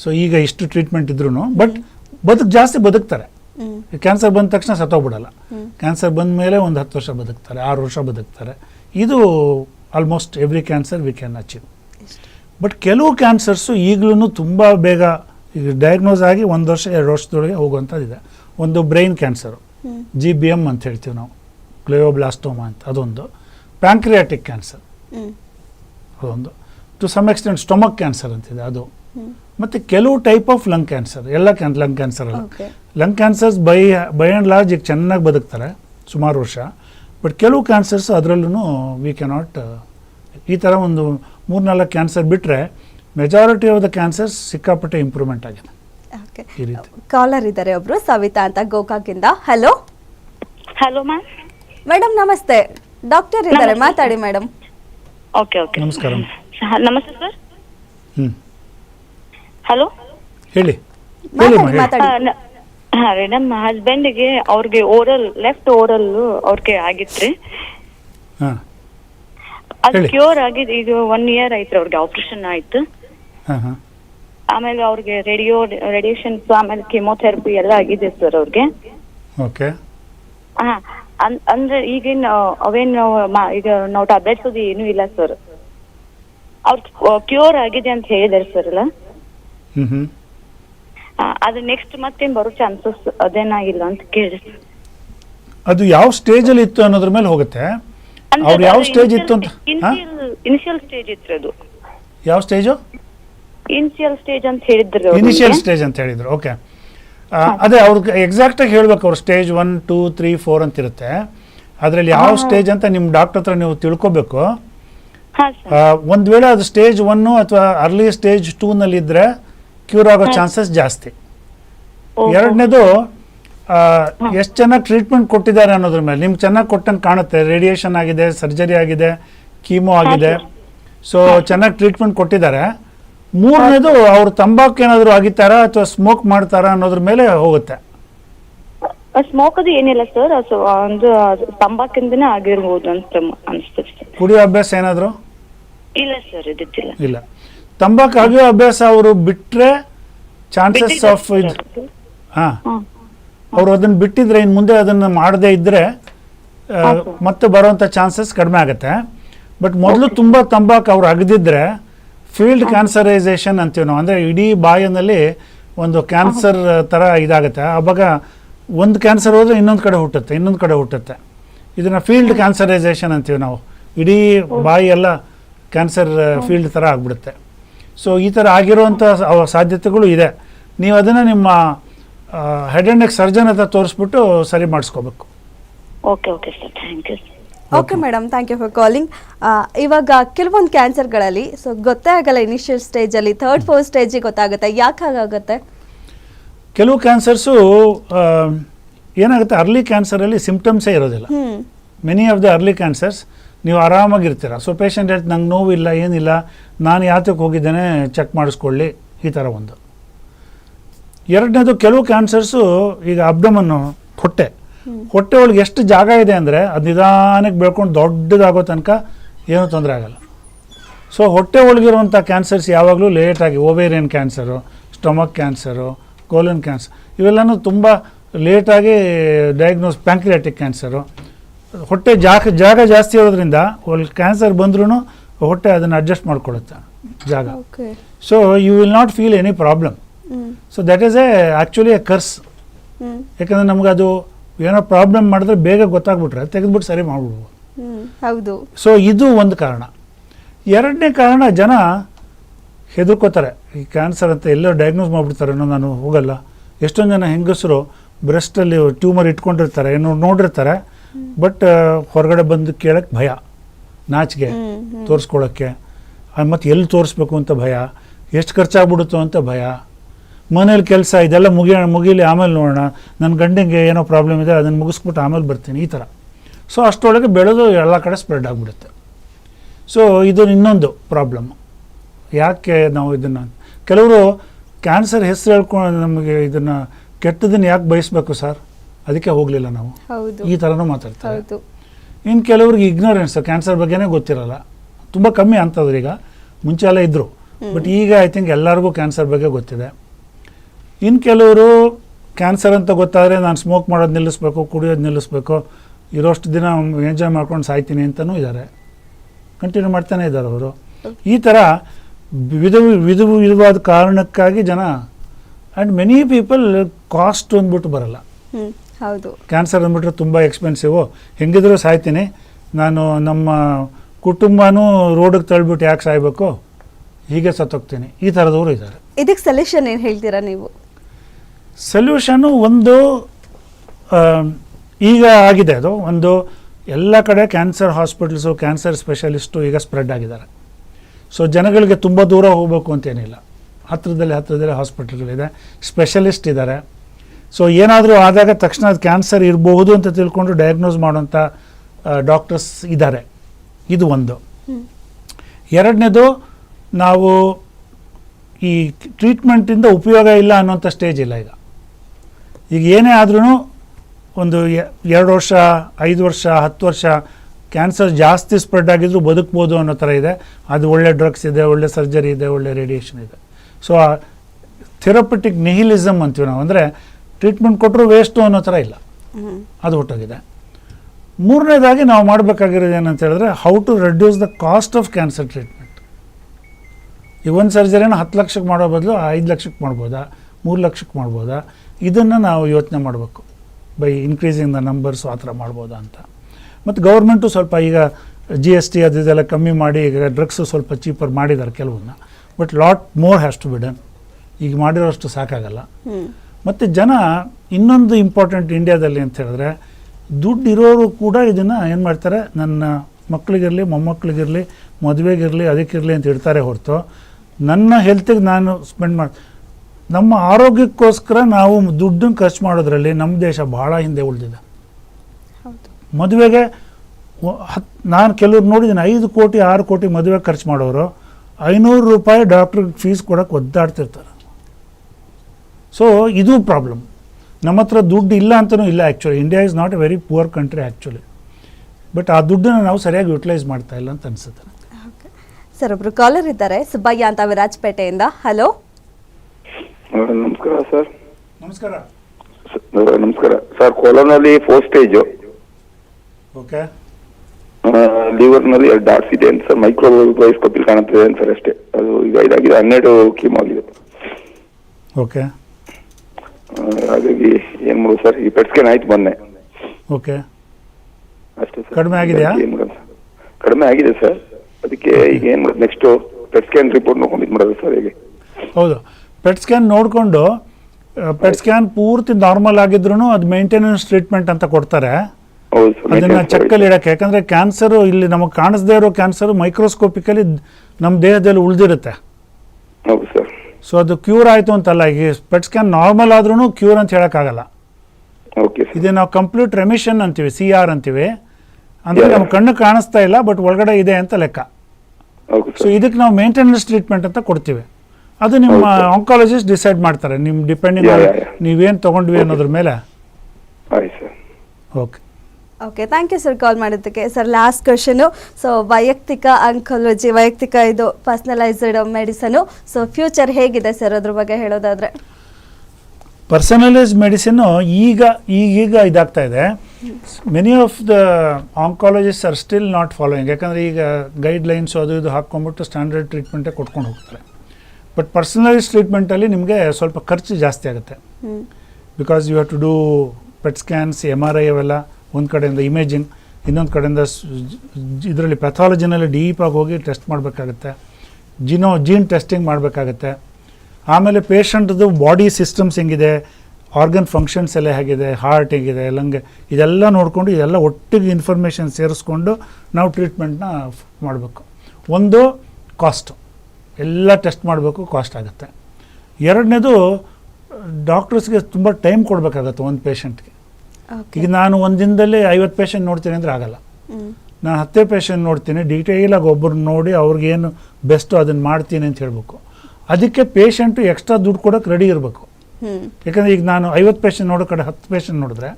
ಸೊ ಈಗ ಇಷ್ಟು ಟ್ರೀಟ್ಮೆಂಟ್ ಇದ್ರೂ ಬಟ್ ಬದುಕು ಜಾಸ್ತಿ ಬದುಕ್ತಾರೆ. ಕ್ಯಾನ್ಸರ್ ಬಂದ ತಕ್ಷಣ ಸತ್ತೋಗ್ಬಿಡಲ್ಲ. ಕ್ಯಾನ್ಸರ್ ಬಂದ ಮೇಲೆ ಒಂದು ಹತ್ತು ವರ್ಷ ಬದುಕ್ತಾರೆ ಆರು ವರ್ಷ ಬದುಕ್ತಾರೆ. ಇದು almost every cancer we can achieve but ಕೆಲವು ಕ್ಯಾನ್ಸರ್ಸು ಈಗಲೂ ತುಂಬ ಬೇಗ ಈಗ ಡಯಾಗ್ನೋಸ್ ಆಗಿ ಒಂದು ವರ್ಷ ಎರಡು ವರ್ಷದೊಳಗೆ ಹೋಗುವಂಥದ್ದಿದೆ ಒಂದು brain cancer G B M ಅಂತ ಹೇಳ್ತೀವಿ ನಾವು. ಕ್ಲಯೋಬ್ಲಾಸ್ಟೋಮಾ ಅಂತ ಅದೊಂದು. ಪ್ಯಾಂಕ್ರಿಯಾಟಿಕ್ ಕ್ಯಾನ್ಸರ್ ಅದೊಂದು. To some extent stomach cancer ಅಂತಿದೆ ಅದು. ಮತ್ತೆ ಕೆಲವು ಟೈಪ್ ಆಫ್ ಲಂಗ್ ಕ್ಯಾನ್ಸರ್ ಎಲ್ಲ ಕ್ಯಾನ್ ಲಂಗ್ ಕ್ಯಾನ್ಸರ್ ಅಲ್ಲ. Okay. Lung cancers by by and large ಈಗ ಚೆನ್ನಾಗಿ ಬದುಕ್ತಾರೆ ಸುಮಾರು ವರ್ಷ. ಬಟ್ ಕೆಲವು ಕ್ಯಾನ್ಸರ್ಸ್ ಅದರಲ್ಲೂ ವಿ ಕೆನಾಟ್ ಈ ಥರ ಒಂದು ಮೂರ್ನಾಲ್ಕು ಕ್ಯಾನ್ಸರ್ ಬಿಟ್ಟರೆ ಮೆಜಾರಿಟಿ ಆಫ್ ದ ಕ್ಯಾನ್ಸರ್ಸ್ ಸಿಕ್ಕಾಪಟ್ಟೆ ಇಂಪ್ರೂವ್ಮೆಂಟ್ ಆಗಿದೆ. ಓಕೆ. ಈ ರೀತಿ. ಕಾಲರ್ ಇದ್ದಾರೆ ಒಬ್ರು ಸವಿತಾ ಅಂತ ಗೋಕಾಕಿಂದ ಹಲೋ ಹಲೋ ಮ್ಯಾಮ್ ಮೇಡಮ್ ನಮಸ್ತೆ. ಡಾಕ್ಟರ್ ಇದ್ದಾರೆ ಮಾತಾಡಿ ಮೇಡಮ್ ಓಕೆ ಓಕೆ. ನಮಸ್ಕಾರ. ನಮಸ್ತೆ ಸರ್. ಹ್ಞೂ ಹಲೋ? ಹೇಳಿ. ಮಾತಾಡಿ ಮಾ ಹೇಳಿ. ಮಾತಾಡಿ. ಹಾಂ ರೀ ನಮ್ಮ ಹಸ್ಬೆಂಡಿಗೆ ಅವ್ರಿಗೆ ಓರಲ್ ಲೆಫ್ಟ್ ಓರಲ್ ಅವ್ರಿಗೆ ಆಗಿತ್ರಿ. ಹಾಂ. ಅದು ಹೇಳಿ. ಕ್ಯೂರ್ ಆಗಿದೆ ಈಗ ಒನ್ ಇಯರ್ ಐತ್ರಿ ಅವ್ರಿಗೆ ಆಪರೇಷನ್ ಆಯ್ತು. ಹಾಂ ಹಾಂ. ಆಮೇಲೆ ಅವ್ರಿಗೆ ರೇಡಿಯೋ ರೇಡಿಯೇಷನ್ ಆಮೇಲೆ ಕೆಮೋಥೆರಪಿ ಎಲ್ಲ ಆಗಿದೆ ಸರ್ ಅವ್ರಿಗೆ. ಓಕೆ. ಹಾ ಅನ್- ಅಂದ್ರೆ ಈಗೇನು ಅವೇನು ಈಗ ನಾವು ಟ್ಯಾಬ್ಲೆಟ್ಸ್ ಅದು ಏನೂ ಇಲ್ಲ ಸರ್. ಅವ್ರ ಕ್ಯೂರ್ ಆಗಿದೆ ಅಂತ ಹೇಳಿದಾರೆ ಸರ್ ಅಲ್ಲ ಹ್ಮ್ ಅದು ನೆಕ್ಸ್ಟ್ ಮತ್ತೇನ್ ಬರೋ ಚಾನ್ಸಸ್ ಅದೇನಾಗಿಲ್ಲ ಅಂತ ಕೇಳಿ. ಅದು ಯಾವ ಸ್ಟೇಜ್ ಅಲ್ಲಿ ಇತ್ತು ಅನ್ನೋದ್ರ ಮೇಲೆ ಹೋಗುತ್ತೆ. ಅವ್ರು ಯಾವ ಸ್ಟೇಜ್ ಇತ್ತು ಅಂತ ಇನಿಷಿಯಲ್ ಸ್ಟೇಜ್ ಇತ್ತು ಅದು. ಯಾವ ಸ್ಟೇಜು ಇನಿಷಿಯಲ್ ಸ್ಟೇಜ್ ಅಂತ ಹೇಳಿದ್ರು ಇನಿಷಿಯಲ್ ಸ್ಟೇಜ್ ಅಂತ ಹೇಳಿದ್ರು ಓಕೆ ಅದೇ ಅವ್ರ ಎಕ್ಸಾಕ್ಟ್ ಆಗಿ ಹೇಳ್ಬೇಕು ಅವ್ರ stage one two three four ಅಂತ ಇರುತ್ತೆ ಅದರಲ್ಲಿ ಯಾವ ಸ್ಟೇಜ್ ಅಂತ ನಿಮ್ಮ ಡಾಕ್ಟರ್ ಹತ್ರ ನೀವು ತಿಳ್ಕೊಬೇಕು. ಒಂದು ವೇಳೆ ಅದು ಸ್ಟೇಜ್ ಒನ್ ಅಥವಾ ಅರ್ಲಿ ಸ್ಟೇಜ್ ಟೂನಲ್ಲಿ ಇದ್ರೆ ಕ್ಯೂರ್ ಆಗೋ ಚಾನ್ಸಸ್ ಜಾಸ್ತಿ. ಎರಡನೇದು ಎಷ್ಟು ಚೆನ್ನಾಗಿ ಟ್ರೀಟ್ಮೆಂಟ್ ಕೊಟ್ಟಿದ್ದಾರೆ ಅನ್ನೋದ್ರ ಮೇಲೆ. ನಿಮ್ಗೆ ಚೆನ್ನಾಗಿ ಕೊಟ್ಟಂಗೆ ಕಾಣುತ್ತೆ. ರೇಡಿಯೇಷನ್ ಆಗಿದೆ ಸರ್ಜರಿ ಆಗಿದೆ ಕೀಮೋ ಆಗಿದೆ. ಸೊ ಚೆನ್ನಾಗಿ ಟ್ರೀಟ್ಮೆಂಟ್ ಕೊಟ್ಟಿದ್ದಾರೆ. ಮೂರನೇದು ಅವ್ರು ತಂಬಾಕು ಏನಾದರೂ ಆಗಿತ್ತಾರ ಅಥವಾ ಸ್ಮೋಕ್ ಮಾಡ್ತಾರಾ ಅನ್ನೋದ್ರ ಮೇಲೆ ಹೋಗುತ್ತೆ. ಸ್ಮೋಕ್ ಅದು ಏನಿಲ್ಲ ಸರ್ ಒಂದು ಅದು ತಂಬಾಕಿಂದನೇ ಆಗಿರ್ಬೋದು ಅಂತ ಮ- ಅನ್ಸ್ತದೆ ಕುಡಿಯೋ ಅಭ್ಯಾಸ ಏನಾದರೂ? ಇಲ್ಲ ಸರ್ ಇದ್ದಿಲ್ಲ ಇಲ್ಲ. ತಂಬಾಕು ಅಗಿಯೋ ಅಭ್ಯಾಸ ಅವರು ಬಿಟ್ರೆ ಚಾನ್ಸಸ್ ಆಫ್ ಇದು ಹಾ. ಅವರು ಅದನ್ನ ಬಿಟ್ಟಿದ್ರೆ ಇನ್ನು ಮುಂದೆ ಅದನ್ನ ಮಾಡದೇ ಇದ್ದರೆ ಮತ್ತೆ ಬರುವಂತ ಚಾನ್ಸಸ್ ಕಡಿಮೆ ಆಗುತ್ತೆ. ಬಟ್ ಮೊದಲು ತುಂಬಾ ತಂಬಾಕು ಅವ್ರು ಅಗದಿದ್ರೆ ಫೀಲ್ಡ್ ಕ್ಯಾನ್ಸರೈಸೇಷನ್ ಅಂತೀವಿ ನಾವು. ಅಂದ್ರೆ ಇಡೀ ಬಾಯಿನಲ್ಲಿ ಒಂದು ಕ್ಯಾನ್ಸರ್ ತರ ಇದಾಗುತ್ತೆ. ಆವಾಗ ಒಂದು ಕ್ಯಾನ್ಸರ್ ಹೋದ್ರೆ ಇನ್ನೊಂದು ಕಡೆ ಹುಟ್ಟುತ್ತೆ ಇನ್ನೊಂದು ಕಡೆ ಹುಟ್ಟುತ್ತೆ. ಇದನ್ನ ಫೀಲ್ಡ್ ಕ್ಯಾನ್ಸರೈಸೇಷನ್ ಅಂತೀವಿ ನಾವು. ಇಡೀ ಬಾಯಿ ಎಲ್ಲ ಕ್ಯಾನ್ಸರ್ ಫೀಲ್ಡ್ ಥರ ಆಗಿಬಿಡುತ್ತೆ. ಸೊ ಈ ಥರ ಆಗಿರುವಂಥ ಸಾಧ್ಯತೆಗಳು ಇದೆ. ನೀವು ಅದನ್ನು ನಿಮ್ಮ ಹೆಡ್ ಆ್ಯಂಡ್ ನೆಕ್ ಸರ್ಜನ್ ಹತ್ರ ತೋರಿಸ್ಬಿಟ್ಟು ಸರಿ ಮಾಡಿಸ್ಕೋಬೇಕು. Okay okay sir thank you okay madam thank you for calling ಇವಾಗ ಕೆಲವೊಂದು ಕ್ಯಾನ್ಸರ್ಗಳಲ್ಲಿ ಸೊ ಗೊತ್ತೇ ಆಗಲ್ಲ ಇನಿಷಿಯಲ್ ಸ್ಟೇಜಲ್ಲಿ ಥರ್ಡ್ ಫೋರ್ತ್ ಸ್ಟೇಜಿಗೆ ಗೊತ್ತಾಗುತ್ತೆ. ಯಾಕೆ ಹಾಗಾಗುತ್ತೆ? ಕೆಲವು ಕ್ಯಾನ್ಸರ್ಸು ಏನಾಗುತ್ತೆ ಅರ್ಲಿ ಕ್ಯಾನ್ಸರಲ್ಲಿ ಸಿಂಪ್ಟಮ್ಸೇ ಇರೋದಿಲ್ಲ. Many of the early cancers ನೀವು ಆರಾಮಾಗಿರ್ತೀರ. ಸೊ ಪೇಷಂಟ್ ಹೇಳ್ತು ನಂಗೆ ನೋವಿಲ್ಲ ಏನಿಲ್ಲ ನಾನು ಯಾತಕ್ಕೆ ಹೋಗಿದ್ದೇನೆ ಚೆಕ್ ಮಾಡಿಸ್ಕೊಳ್ಳಿ. ಈ ಥರ ಒಂದು. ಎರಡನೇದು ಕೆಲವು ಕ್ಯಾನ್ಸರ್ಸು ಈಗ ಅಬ್ಡಮನ್ನು ಹೊಟ್ಟೆ. ಹೊಟ್ಟೆ ಒಳಗೆ ಎಷ್ಟು ಜಾಗ ಇದೆ ಅಂದರೆ ಅದು ನಿಧಾನಕ್ಕೆ ಬೆಳ್ಕೊಂಡು ದೊಡ್ಡದಾಗೋ ತನಕ ಏನೂ ತೊಂದರೆ ಆಗಲ್ಲ. ಸೊ ಹೊಟ್ಟೆ ಒಳಗಿರುವಂಥ ಕ್ಯಾನ್ಸರ್ಸ್ ಯಾವಾಗಲೂ ಲೇಟಾಗಿ ovarian cancer stomach cancer colon cancer ಇವೆಲ್ಲನೂ ತುಂಬ ಲೇಟಾಗಿ ಡಯಾಗ್ನೋಸ್ ಪ್ಯಾಂಕ್ರಿಯಾಟಿಕ್ ಕ್ಯಾನ್ಸರು ಹೊಟ್ಟೆ ಜಾಗ ಜಾಗ ಜಾಸ್ತಿ ಇರೋದ್ರಿಂದ ಅಲ್ಲಿ ಕ್ಯಾನ್ಸರ್ ಬಂದ್ರೂ ಹೊಟ್ಟೆ ಅದನ್ನು ಅಡ್ಜಸ್ಟ್ ಮಾಡ್ಕೊಳ್ಳುತ್ತೆ ಜಾಗ. So you will not feel any problem so that is a actually a curse ಯಾಕಂದ್ರೆ ನಮ್ಗೆ ಅದು ಏನೋ ಪ್ರಾಬ್ಲಮ್ ಮಾಡಿದ್ರೆ ಬೇಗ ಗೊತ್ತಾಗ್ಬಿಟ್ರೆ ತೆಗೆದ್ಬಿಟ್ಟು ಸರಿ ಮಾಡ್ಬಿಡ್ಬೋದು. ಹೌದು. ಸೊ ಇದು ಒಂದು ಕಾರಣ. ಎರಡನೇ ಕಾರಣ ಜನ ಹೆದರ್ಕೋತಾರೆ. ಈ ಕ್ಯಾನ್ಸರ್ ಅಂತ ಎಲ್ಲೋ ಡಯಾಗ್ನೋಸ್ ಮಾಡಿಬಿಡ್ತಾರೆ ನಾನು ಹೋಗಲ್ಲ. ಎಷ್ಟೊಂದು ಜನ ಹೆಂಗಸರು ಬ್ರೆಸ್ಟಲ್ಲಿ ಟ್ಯೂಮರ್ ಇಟ್ಕೊಂಡಿರ್ತಾರೆ ಏನೋ ನೋಡಿರ್ತಾರೆ. ಬಟ್ ಹೊರಗಡೆ ಬಂದು ಕೇಳಕ್ಕೆ ಭಯ. ನಾಚಿಕೆ ತೋರಿಸ್ಕೊಳ್ಳೋಕ್ಕೆ ಮತ್ತು ಎಲ್ಲಿ ತೋರಿಸ್ಬೇಕು ಅಂತ ಭಯ. ಎಷ್ಟು ಖರ್ಚಾಗ್ಬಿಡುತ್ತೋ ಅಂತ ಭಯ. ಮನೇಲಿ ಕೆಲಸ ಇದೆಲ್ಲ ಮುಗಿಯೋಣ ಮುಗಿಲಿ ಆಮೇಲೆ ನೋಡೋಣ. ನನ್ನ ಗಂಡಂಗೆ ಏನೋ ಪ್ರಾಬ್ಲಮ್ ಇದೆ ಅದನ್ನು ಮುಗಿಸ್ಬಿಟ್ಟು ಆಮೇಲೆ ಬರ್ತೀನಿ ಈ ಥರ. ಸೊ ಅಷ್ಟರೊಳಗೆ ಬೆಳೆದು ಎಲ್ಲ ಕಡೆ ಸ್ಪ್ರೆಡ್ ಆಗಿಬಿಡುತ್ತೆ. ಸೊ ಇದು ಇನ್ನೊಂದು ಪ್ರಾಬ್ಲಮ್ ಯಾಕೆ ನಾವು ಇದನ್ನು ಕೆಲವರು ಕ್ಯಾನ್ಸರ್ ಹೆಸರು ಹೇಳ್ಕೊಂಡು ನಮಗೆ ಇದನ್ನು ಕೆಟ್ಟದನ್ನು ಯಾಕೆ ಬಯಸಬೇಕು ಸರ್ ಅದಕ್ಕೆ ಹೋಗಲಿಲ್ಲ ನಾವು. ಹೌದು. ಈ ಥರನೂ ಮಾತಾಡ್ತಾರೆ. ಹೌದು. ಇನ್ನು ಕೆಲವ್ರಿಗೆ ಇಗ್ನೋರೆನ್ಸ್ ಕ್ಯಾನ್ಸರ್ ಬಗ್ಗೆನೇ ಗೊತ್ತಿರಲ್ಲ. ತುಂಬ ಕಮ್ಮಿ ಅಂತಂದ್ರೆ ಈಗ. ಮುಂಚೆ ಎಲ್ಲ ಇದ್ದರು ಬಟ್ ಈಗ ಐ ಥಿಂಕ್ ಎಲ್ಲರಿಗೂ ಕ್ಯಾನ್ಸರ್ ಬಗ್ಗೆ ಗೊತ್ತಿದೆ. ಇನ್ನು ಕೆಲವರು ಕ್ಯಾನ್ಸರ್ ಅಂತ ಗೊತ್ತಾದರೆ ನಾನು ಸ್ಮೋಕ್ ಮಾಡೋದು ನಿಲ್ಲಿಸ್ಬೇಕು ಕುಡಿಯೋದು ನಿಲ್ಲಿಸ್ಬೇಕು ಇರೋಷ್ಟು ದಿನ ಎಂಜಾಯ್ ಮಾಡ್ಕೊಂಡು ಸಾಯ್ತೀನಿ ಅಂತಲೂ ಇದ್ದಾರೆ ಕಂಟಿನ್ಯೂ ಮಾಡ್ತಾನೆ ಇದ್ದಾರೆ ಅವರು. ಈ ಥರ ವಿಧ ವಿಧ ವಿಧವಾದ ಕಾರಣಕ್ಕಾಗಿ ಜನ ಆ್ಯಂಡ್ ಮೆನಿ ಪೀಪಲ್ ಕಾಸ್ಟ್ ಅಂದ್ಬಿಟ್ಟು ಬರಲ್ಲ. ಹೌದು. ಕ್ಯಾನ್ಸರ್ ಅಂದ್ಬಿಟ್ರೆ ತುಂಬ ಎಕ್ಸ್ಪೆನ್ಸಿವ್ ಹೆಂಗಿದ್ರು ಸಾಯ್ತೀನಿ. ನಾನು ನಮ್ಮ ಕುಟುಂಬನೂ ರೋಡಿಗೆ ತಳ್ಬಿಟ್ಟು ಯಾಕೆ ಸಾಯ್ಬೇಕು? ಹೀಗೆ ಸತ್ತೋಗ್ತೀನಿ. ಈ ಥರದವರು ಇದ್ದಾರೆ. ಇದಕ್ಕೆ ಸೊಲ್ಯೂಷನ್ ಏನು ಹೇಳ್ತೀರಾ ನೀವು? ಸೊಲ್ಯೂಷನು ಒಂದು ಈಗ ಆಗಿದೆ ಅದು. ಒಂದು ಎಲ್ಲ ಕಡೆ ಕ್ಯಾನ್ಸರ್ ಹಾಸ್ಪಿಟಲ್ಸು ಕ್ಯಾನ್ಸರ್ ಸ್ಪೆಷಲಿಸ್ಟು ಈಗ ಸ್ಪ್ರೆಡ್ ಆಗಿದ್ದಾರೆ. ಸೊ ಜನಗಳಿಗೆ ತುಂಬ ದೂರ ಹೋಗಬೇಕು ಅಂತೇನಿಲ್ಲ ಹತ್ತಿರದಲ್ಲಿ ಹತ್ತಿರದಲ್ಲಿ ಹಾಸ್ಪಿಟಲ್ಗಳಿದೆ ಸ್ಪೆಷಲಿಸ್ಟ್ ಇದ್ದಾರೆ. ಸೊ ಏನಾದರೂ ಆದಾಗ ತಕ್ಷಣ ಅದು ಕ್ಯಾನ್ಸರ್ ಇರಬಹುದು ಅಂತ ತಿಳ್ಕೊಂಡು ಡಯಾಗ್ನೋಸ್ ಮಾಡುವಂಥ ಡಾಕ್ಟರ್ಸ್ ಇದ್ದಾರೆ ಇದು ಒಂದು. ಎರಡನೇದು, ನಾವು ಈ ಟ್ರೀಟ್ಮೆಂಟಿಂದ ಉಪಯೋಗ ಇಲ್ಲ ಅನ್ನೋಂಥ ಸ್ಟೇಜ್ ಇಲ್ಲ ಈಗ. ಈಗ ಏನೇ ಆದ್ರೂ ಒಂದು ಎರಡು ವರ್ಷ, ಐದು ವರ್ಷ, ಹತ್ತು ವರ್ಷ ಕ್ಯಾನ್ಸರ್ ಜಾಸ್ತಿ ಸ್ಪ್ರೆಡ್ ಆಗಿದ್ರು ಬದುಕ್ಬೋದು ಅನ್ನೋ ಥರ ಇದೆ. ಅದು ಒಳ್ಳೆ ಡ್ರಗ್ಸ್ ಇದೆ, ಒಳ್ಳೆ ಸರ್ಜರಿ ಇದೆ, ಒಳ್ಳೆ ರೇಡಿಯೇಷನ್ ಇದೆ. ಸೊ ಥೆರಪಟಿಕ್ ನಿಹಿಲಿಸಮ್ ಅಂತೀವಿ ನಾವು. ಅಂದರೆ ಟ್ರೀಟ್ಮೆಂಟ್ ಕೊಟ್ಟರು ವೇಸ್ಟು ಅನ್ನೋ ಥರ ಇಲ್ಲ. ಅದು ಹೊಟ್ಟೋಗಿದೆ. ಮೂರನೇದಾಗಿ ನಾವು ಮಾಡಬೇಕಾಗಿರೋದು ಏನಂತ ಹೇಳಿದ್ರೆ how to reduce the cost of cancer treatment ಈ ಒಂದು ಸರ್ಜರಿನ ಹತ್ತು ಲಕ್ಷಕ್ಕೆ ಮಾಡೋ ಬದಲು ಐದು ಲಕ್ಷಕ್ಕೆ ಮಾಡ್ಬೋದಾ? ಮೂರು ಲಕ್ಷಕ್ಕೆ ಮಾಡ್ಬೋದಾ? ಇದನ್ನು ನಾವು ಯೋಚನೆ ಮಾಡಬೇಕು. ಬೈ ಇನ್ಕ್ರೀಸಿಂಗ್ ದ ನಂಬರ್ಸ್ ಆ ಥರ ಮಾಡ್ಬೋದಾ ಅಂತ. ಮತ್ತು ಗೌರ್ಮೆಂಟು ಸ್ವಲ್ಪ ಈಗ ಜಿ ಎಸ್ ಟಿ ಅದು ಇದೆಲ್ಲ ಕಮ್ಮಿ ಮಾಡಿ ಈಗ ಡ್ರಗ್ಸು ಸ್ವಲ್ಪ ಚೀಪರ್ ಮಾಡಿದ್ದಾರೆ ಕೆಲವನ್ನ. But lot more has to be done ಈಗ ಮಾಡಿರೋಷ್ಟು ಸಾಕಾಗಲ್ಲ. ಮತ್ತು ಜನ ಇನ್ನೊಂದು ಇಂಪಾರ್ಟೆಂಟ್ ಇಂಡಿಯಾದಲ್ಲಿ ಅಂತ ಹೇಳಿದ್ರೆ ದುಡ್ಡು ಇರೋರು ಕೂಡ ಇದನ್ನು ಏನು ಮಾಡ್ತಾರೆ ನನ್ನ ಮಕ್ಕಳಿಗಿರಲಿ ಮೊಮ್ಮಕ್ಕಳಿಗಿರಲಿ ಮದುವೆಗಿರಲಿ ಅದಕ್ಕಿರಲಿ ಅಂತ ಇಡ್ತಾರೆ ಹೊರತು ನನ್ನ ಹೆಲ್ತಿಗೆ ನಾನು ಸ್ಪೆಂಡ್ ಮಾಡಿ ನಮ್ಮ ಆರೋಗ್ಯಕ್ಕೋಸ್ಕರ ನಾವು ದುಡ್ಡನ್ನು ಖರ್ಚು ಮಾಡೋದ್ರಲ್ಲಿ ನಮ್ಮ ದೇಶ ಭಾಳ ಹಿಂದೆ ಉಳಿದಿದೆ. ಮದುವೆಗೆ ಒ- ಹತ್ ನಾನು ಕೆಲವ್ರು ನೋಡಿದ್ದೀನಿ ಐದು ಕೋಟಿ ಆರು ಕೋಟಿ ಮದುವೆ ಖರ್ಚು ಮಾಡೋರು ಐನೂರು ರೂಪಾಯಿ ಡಾಕ್ಟ್ರಿಗೆ ಫೀಸ್ ಕೊಡೋಕೆ ಒದ್ದಾಡ್ತಿರ್ತಾರೆ. ಸೊ ಇದು ಪ್ರಾಬ್ಲಮ್ ನಮ್ಮ ಹತ್ರ ದುಡ್ಡು ಇಲ್ಲ ಅಂತಲೂ ಇಲ್ಲ actually India is not a very poor country actually but ಆ ದುಡ್ಡನ್ನು ನಾವು ಸರಿಯಾಗಿ ಯುಟಿಲೈಸ್ ಮಾಡ್ತಾ ಇಲ್ಲ ಅಂತ ಅನಿಸುತ್ತೆ. ಓಕೆ ಸರ್ ಒಬ್ರು ಕಾಲರ್ ಇದ್ದಾರೆ. ಸುಬ್ಬಯ್ಯ ಅಂತ ವಿರಾಜಪೇಟೆಯಿಂದ. ಹಲೋ ನಮಸ್ಕಾರ ಸರ್ ನಮಸ್ಕಾರ. ನಮಸ್ಕಾರ. ಸರ್ ಕೊಲೋನಲ್ಲಿ ಫೋರ್ ಸ್ಟೇಜು ಓಕೆ ಲಿವರ್ನಲ್ಲಿ ಎರಡು ಡಾಟ್ಸ್ ಇದೆ ಅಂತ ಸರ್ ಮೈಕ್ರೋ ಬಯೋಸ್ಕೋಪಿಲ್ ಕಾಣುತ್ತದೆ ಅಂತ ಸರ್ ಅಷ್ಟೇ. ಅದು ಈಗ ಇದಾಗಿದೆ ಹನ್ನೆರಡು ಕೀಮ್ ಆಗಿದೆ. ಓಕೆ ಹಾಗಾಗಿ ಏನು ಮಾಡೋದು ಸರ್? ಈ ಪೆಟ್ ಸ್ಕ್ಯಾನ್ ಆಯ್ತು ಮೊನ್ನೆ. ಓಕೆ. ಅಷ್ಟೇ ಸರ್. ಕಡಿಮೆ ಆಗಿದೆಯಾ? ಏನ್ ಮಾಡೋದು ಕಡಿಮೆ ಆಗಿದೆ ಸರ್. ಅದಕ್ಕೆ ಈಗ ಏನು ಮಾಡೋದು? ನೆಕ್ಸ್ಟು ಪೆಟ್ ಸ್ಕ್ಯಾನ್ ರಿಪೋರ್ಟ್ ನೋಡ್ಕೊಂಡು ಇದು ಮಾಡೋದು ಸರ್ ಹೇಗೆ? ಹೌದು. ಪೆಟ್ ಸ್ಕ್ಯಾನ್ ನೋಡಿಕೊಂಡು ಪೆಟ್ ಸ್ಕ್ಯಾನ್ ಪೂರ್ತಿ ನಾರ್ಮಲ್ ಆಗಿದ್ರು ಅದು ಮೇಂಟೆನೆನ್ಸ್ ಟ್ರೀಟ್ಮೆಂಟ್ ಅಂತ ಕೊಡ್ತಾರೆ. ಹೌದು ಸರ್ ಅದನ್ನ maintenance ಚೆಕ್ಕಲ್ಲಿ ಇಡಕ್ಕೆ. ಯಾಕಂದ್ರೆ ಕ್ಯಾನ್ಸರ್ ಇಲ್ಲಿ ನಮಗೆ ಕಾಣಿಸದೇ ಇರೋ ಕ್ಯಾನ್ಸರ್ ಮೈಕ್ರೋಸ್ಕೋಪಿಕಲಿ ನಮ್ಮ ದೇಹದಲ್ಲಿ ಉಳಿದಿರುತ್ತೆ. ಹೌದು ಸರ್. ಸೊ ಅದು ಕ್ಯೂರ್ ಆಯಿತು ಅಂತಲ್ಲ ಈಗ ಪೆಟ್ ಸ್ಕ್ಯಾನ್ ನಾರ್ಮಲ್ ಆದ್ರೂ ಕ್ಯೂರ್ ಅಂತ ಹೇಳೋಕ್ಕಾಗಲ್ಲ. ಇದು ನಾವು ಕಂಪ್ಲೀಟ್ ರೆಮಿಷನ್ ಅಂತೀವಿ ಸಿ ಆರ್ ಅಂತೀವಿ. ಅಂದರೆ. ನಮ್ಮ ಕಣ್ಣು ಕಾಣಿಸ್ತಾ ಇಲ್ಲ ಬಟ್ ಒಳಗಡೆ ಇದೆ ಅಂತ ಲೆಕ್ಕ. ಸೊ ಇದಕ್ಕೆ ನಾವು ಮೇಂಟೆನೆನ್ಸ್ ಟ್ರೀಟ್ಮೆಂಟ್ ಅಂತ ಕೊಡ್ತೀವಿ. ಅದು ನಿಮ್ಮ ಆಂಕಾಲಜಿಸ್ಟ್ ಡಿಸೈಡ್ ಮಾಡ್ತಾರೆ ನಿಮ್ಮ ಡಿಪೆಂಡಿಂಗ್. ನೀವೇನು ತಗೊಂಡ್ವಿ ಅನ್ನೋದ್ರ ಮೇಲೆ. Okay okay thank you sir call ಮಾಡಿದ್ದಕ್ಕೆ. ಸರ್ ಲಾಸ್ಟ್ ಕ್ವಶನು ಸೊ ವೈಯಕ್ತಿಕ ಅಂಕಾಲಜಿ ವೈಯಕ್ತಿಕ ಇದು ಪರ್ಸನಲೈಸ್ಡ್ ಮೆಡಿಸನು ಸೊ ಫ್ಯೂಚರ್ ಹೇಗಿದೆ ಸರ್ ಅದ್ರ ಬಗ್ಗೆ ಹೇಳೋದಾದರೆ? ಪರ್ಸನಲೈಸ್ ಮೆಡಿಸಿನ್ ಈಗ ಈಗೀಗ ಇದಾಗ್ತಾ ಇದೆ. Many of the oncologist are still not following ಯಾಕಂದರೆ ಈಗ ಗೈಡ್ಲೈನ್ಸ್ ಅದು ಇದು ಹಾಕ್ಕೊಂಬಿಟ್ಟು ಸ್ಟ್ಯಾಂಡರ್ಡ್ ಟ್ರೀಟ್ಮೆಂಟೇ ಕೊಟ್ಕೊಂಡು ಹೋಗ್ತಾರೆ. ಬಟ್ ಪರ್ಸನಲೈಸ್ ಟ್ರೀಟ್ಮೆಂಟಲ್ಲಿ ನಿಮಗೆ ಸ್ವಲ್ಪ ಖರ್ಚು ಜಾಸ್ತಿ ಆಗುತ್ತೆ. Because you have to do PET scans M R I ಅವೆಲ್ಲ. ಒಂದು ಕಡೆಯಿಂದ ಇಮೇಜಿಂಗ್ ಇನ್ನೊಂದು ಕಡೆಯಿಂದ ಇದರಲ್ಲಿ ಪೆಥಾಲಜಿನಲ್ಲಿ ಡೀಪಾಗಿ ಹೋಗಿ ಟೆಸ್ಟ್ ಮಾಡಬೇಕಾಗತ್ತೆ. ಜಿನೋ ಜೀನ್ ಟೆಸ್ಟಿಂಗ್ ಮಾಡಬೇಕಾಗತ್ತೆ. ಆಮೇಲೆ ಪೇಷಂಟ್ದು ಬಾಡಿ ಸಿಸ್ಟಮ್ಸ್ ಹೆಂಗಿದೆ ಆರ್ಗನ್ ಫಂಕ್ಷನ್ಸ್ ಎಲ್ಲ ಹೇಗಿದೆ ಹಾರ್ಟ್ ಹೇಗಿದೆ ಲಂಗ್ ಇದೆಲ್ಲ ನೋಡಿಕೊಂಡು, ಇದೆಲ್ಲ ಒಟ್ಟಿಗೆ ಇನ್ಫಾರ್ಮೇಷನ್ ಸೇರಿಸ್ಕೊಂಡು ನಾವು ಟ್ರೀಟ್ಮೆಂಟ್ನ ಮಾಡಬೇಕು. ಒಂದು ಕಾಸ್ಟು ಎಲ್ಲ ಟೆಸ್ಟ್ ಮಾಡಬೇಕು ಕಾಸ್ಟ್ ಆಗುತ್ತೆ. ಎರಡನೇದು ಡಾಕ್ಟರ್ಸ್ಗೆ ತುಂಬ ಟೈಮ್ ಕೊಡಬೇಕಾಗತ್ತೆ ಒಂದು ಪೇಷಂಟ್ಗೆ ಈಗ ನಾನು ಒಂದು ದಿನದಲ್ಲಿ ಐವತ್ತು ಪೇಷಂಟ್ ನೋಡ್ತೀನಿ ಅಂದರೆ ಆಗಲ್ಲ. ನಾನು ಹತ್ತೇ ಪೇಷಂಟ್ ನೋಡ್ತೀನಿ ಆಗಿ ಒಬ್ಬರು ನೋಡಿ ಅವ್ರಿಗೇನು ಬೆಸ್ಟು ಅದನ್ನು ಮಾಡ್ತೀನಿ ಅಂತ ಹೇಳಬೇಕು. ಅದಕ್ಕೆ ಪೇಷಂಟು ಎಕ್ಸ್ಟ್ರಾ ದುಡ್ಡು ಕೊಡೋಕೆ ರೆಡಿ ಇರಬೇಕು. ಯಾಕಂದರೆ ಈಗ ನಾನು ಐವತ್ತು ಪೇಷಂಟ್ ನೋಡೋ ಕಡೆ ಹತ್ತು ಪೇಷಂಟ್ ನೋಡಿದ್ರೆ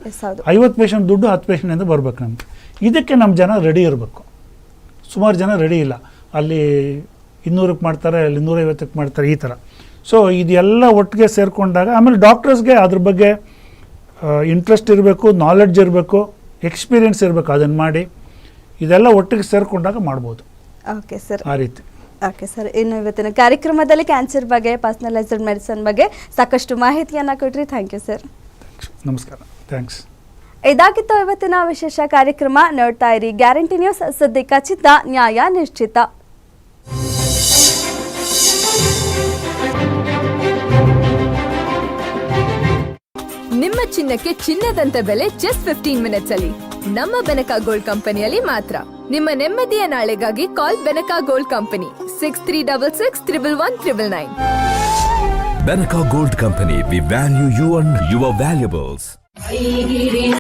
ಐವತ್ತು ಪೇಷಂಟ್ ದುಡ್ಡು ಹತ್ತು ಪೇಷಂಟಿಂದ ಬರಬೇಕು ನಮಗೆ. ಇದಕ್ಕೆ ನಮ್ಮ ಜನ ರೆಡಿ ಇರಬೇಕು. ಸುಮಾರು ಜನ ರೆಡಿ ಇಲ್ಲ. ಅಲ್ಲಿ ಇನ್ನೂರಕ್ಕೆ ಮಾಡ್ತಾರೆ ಅಲ್ಲಿ ನೂರೈವತ್ತಕ್ಕೆ ಮಾಡ್ತಾರೆ ಈ ಥರ. ಸೊ ಇದೆಲ್ಲ ಒಟ್ಟಿಗೆ ಸೇರಿಕೊಂಡಾಗ ಆಮೇಲೆ ಡಾಕ್ಟರ್ಸ್ಗೆ ಅದ್ರ ಬಗ್ಗೆ ಇಂಟ್ರೆಸ್ಟ್ ಇರಬೇಕು ನಾಲೆಡ್ಜ್ ಇರಬೇಕು ಎಕ್ಸ್ಪೀರಿಯನ್ಸ್ ಇರಬೇಕು ಅದನ್ನು ಮಾಡಿ ಇದೆಲ್ಲ ಒಟ್ಟಿಗೆ ಸೇರಿಕೊಂಡಾಗ ಮಾಡ್ಬೋದು. ಓಕೆ ಸರ್ ಆ ರೀತಿ. ಓಕೆ ಸರ್ ಇನ್ನು ಇವತ್ತಿನ ಕಾರ್ಯಕ್ರಮದಲ್ಲಿ ಕ್ಯಾನ್ಸರ್ ಬಗ್ಗೆ ಪರ್ಸನಲೈಸ್ಡ್ ಮೆಡಿಸನ್ ಬಗ್ಗೆ ಸಾಕಷ್ಟು ಮಾಹಿತಿಯನ್ನು ಕೊಟ್ರಿ. ಥ್ಯಾಂಕ್ ಯು ಸರ್ ನಮಸ್ಕಾರ. ಥ್ಯಾಂಕ್ಸ್ ಇದಾಗಿತ್ತು ಇವತ್ತಿನ ವಿಶೇಷ ಕಾರ್ಯಕ್ರಮ. ನೋಡ್ತಾ ಇರಿ. ಗ್ಯಾರಂಟಿ ನ್ಯೂಸ್ ಸುದ್ದಿ ಖಚಿತ ನ್ಯಾಯ ನಿಶ್ಚಿತ. ನಿಮ್ಮ ಚಿನ್ನಕ್ಕೆ ಚಿನ್ನದಂತ ಬೆಲೆ ಜಸ್ಟ್ ಫಿಫ್ಟೀನ್ ಮಿನಿಟ್ಸ್ ಅಲ್ಲಿ. ನಮ್ಮ ಬೆನಕ ಗೋಲ್ಡ್ ಕಂಪನಿಯಲ್ಲಿ ಮಾತ್ರ. ನಿಮ್ಮ ನೆಮ್ಮದಿಯ ನಾಳೆಗಾಗಿ call Benaka gold company six three double six triple one triple nine Benaka gold company we value you and your valuables.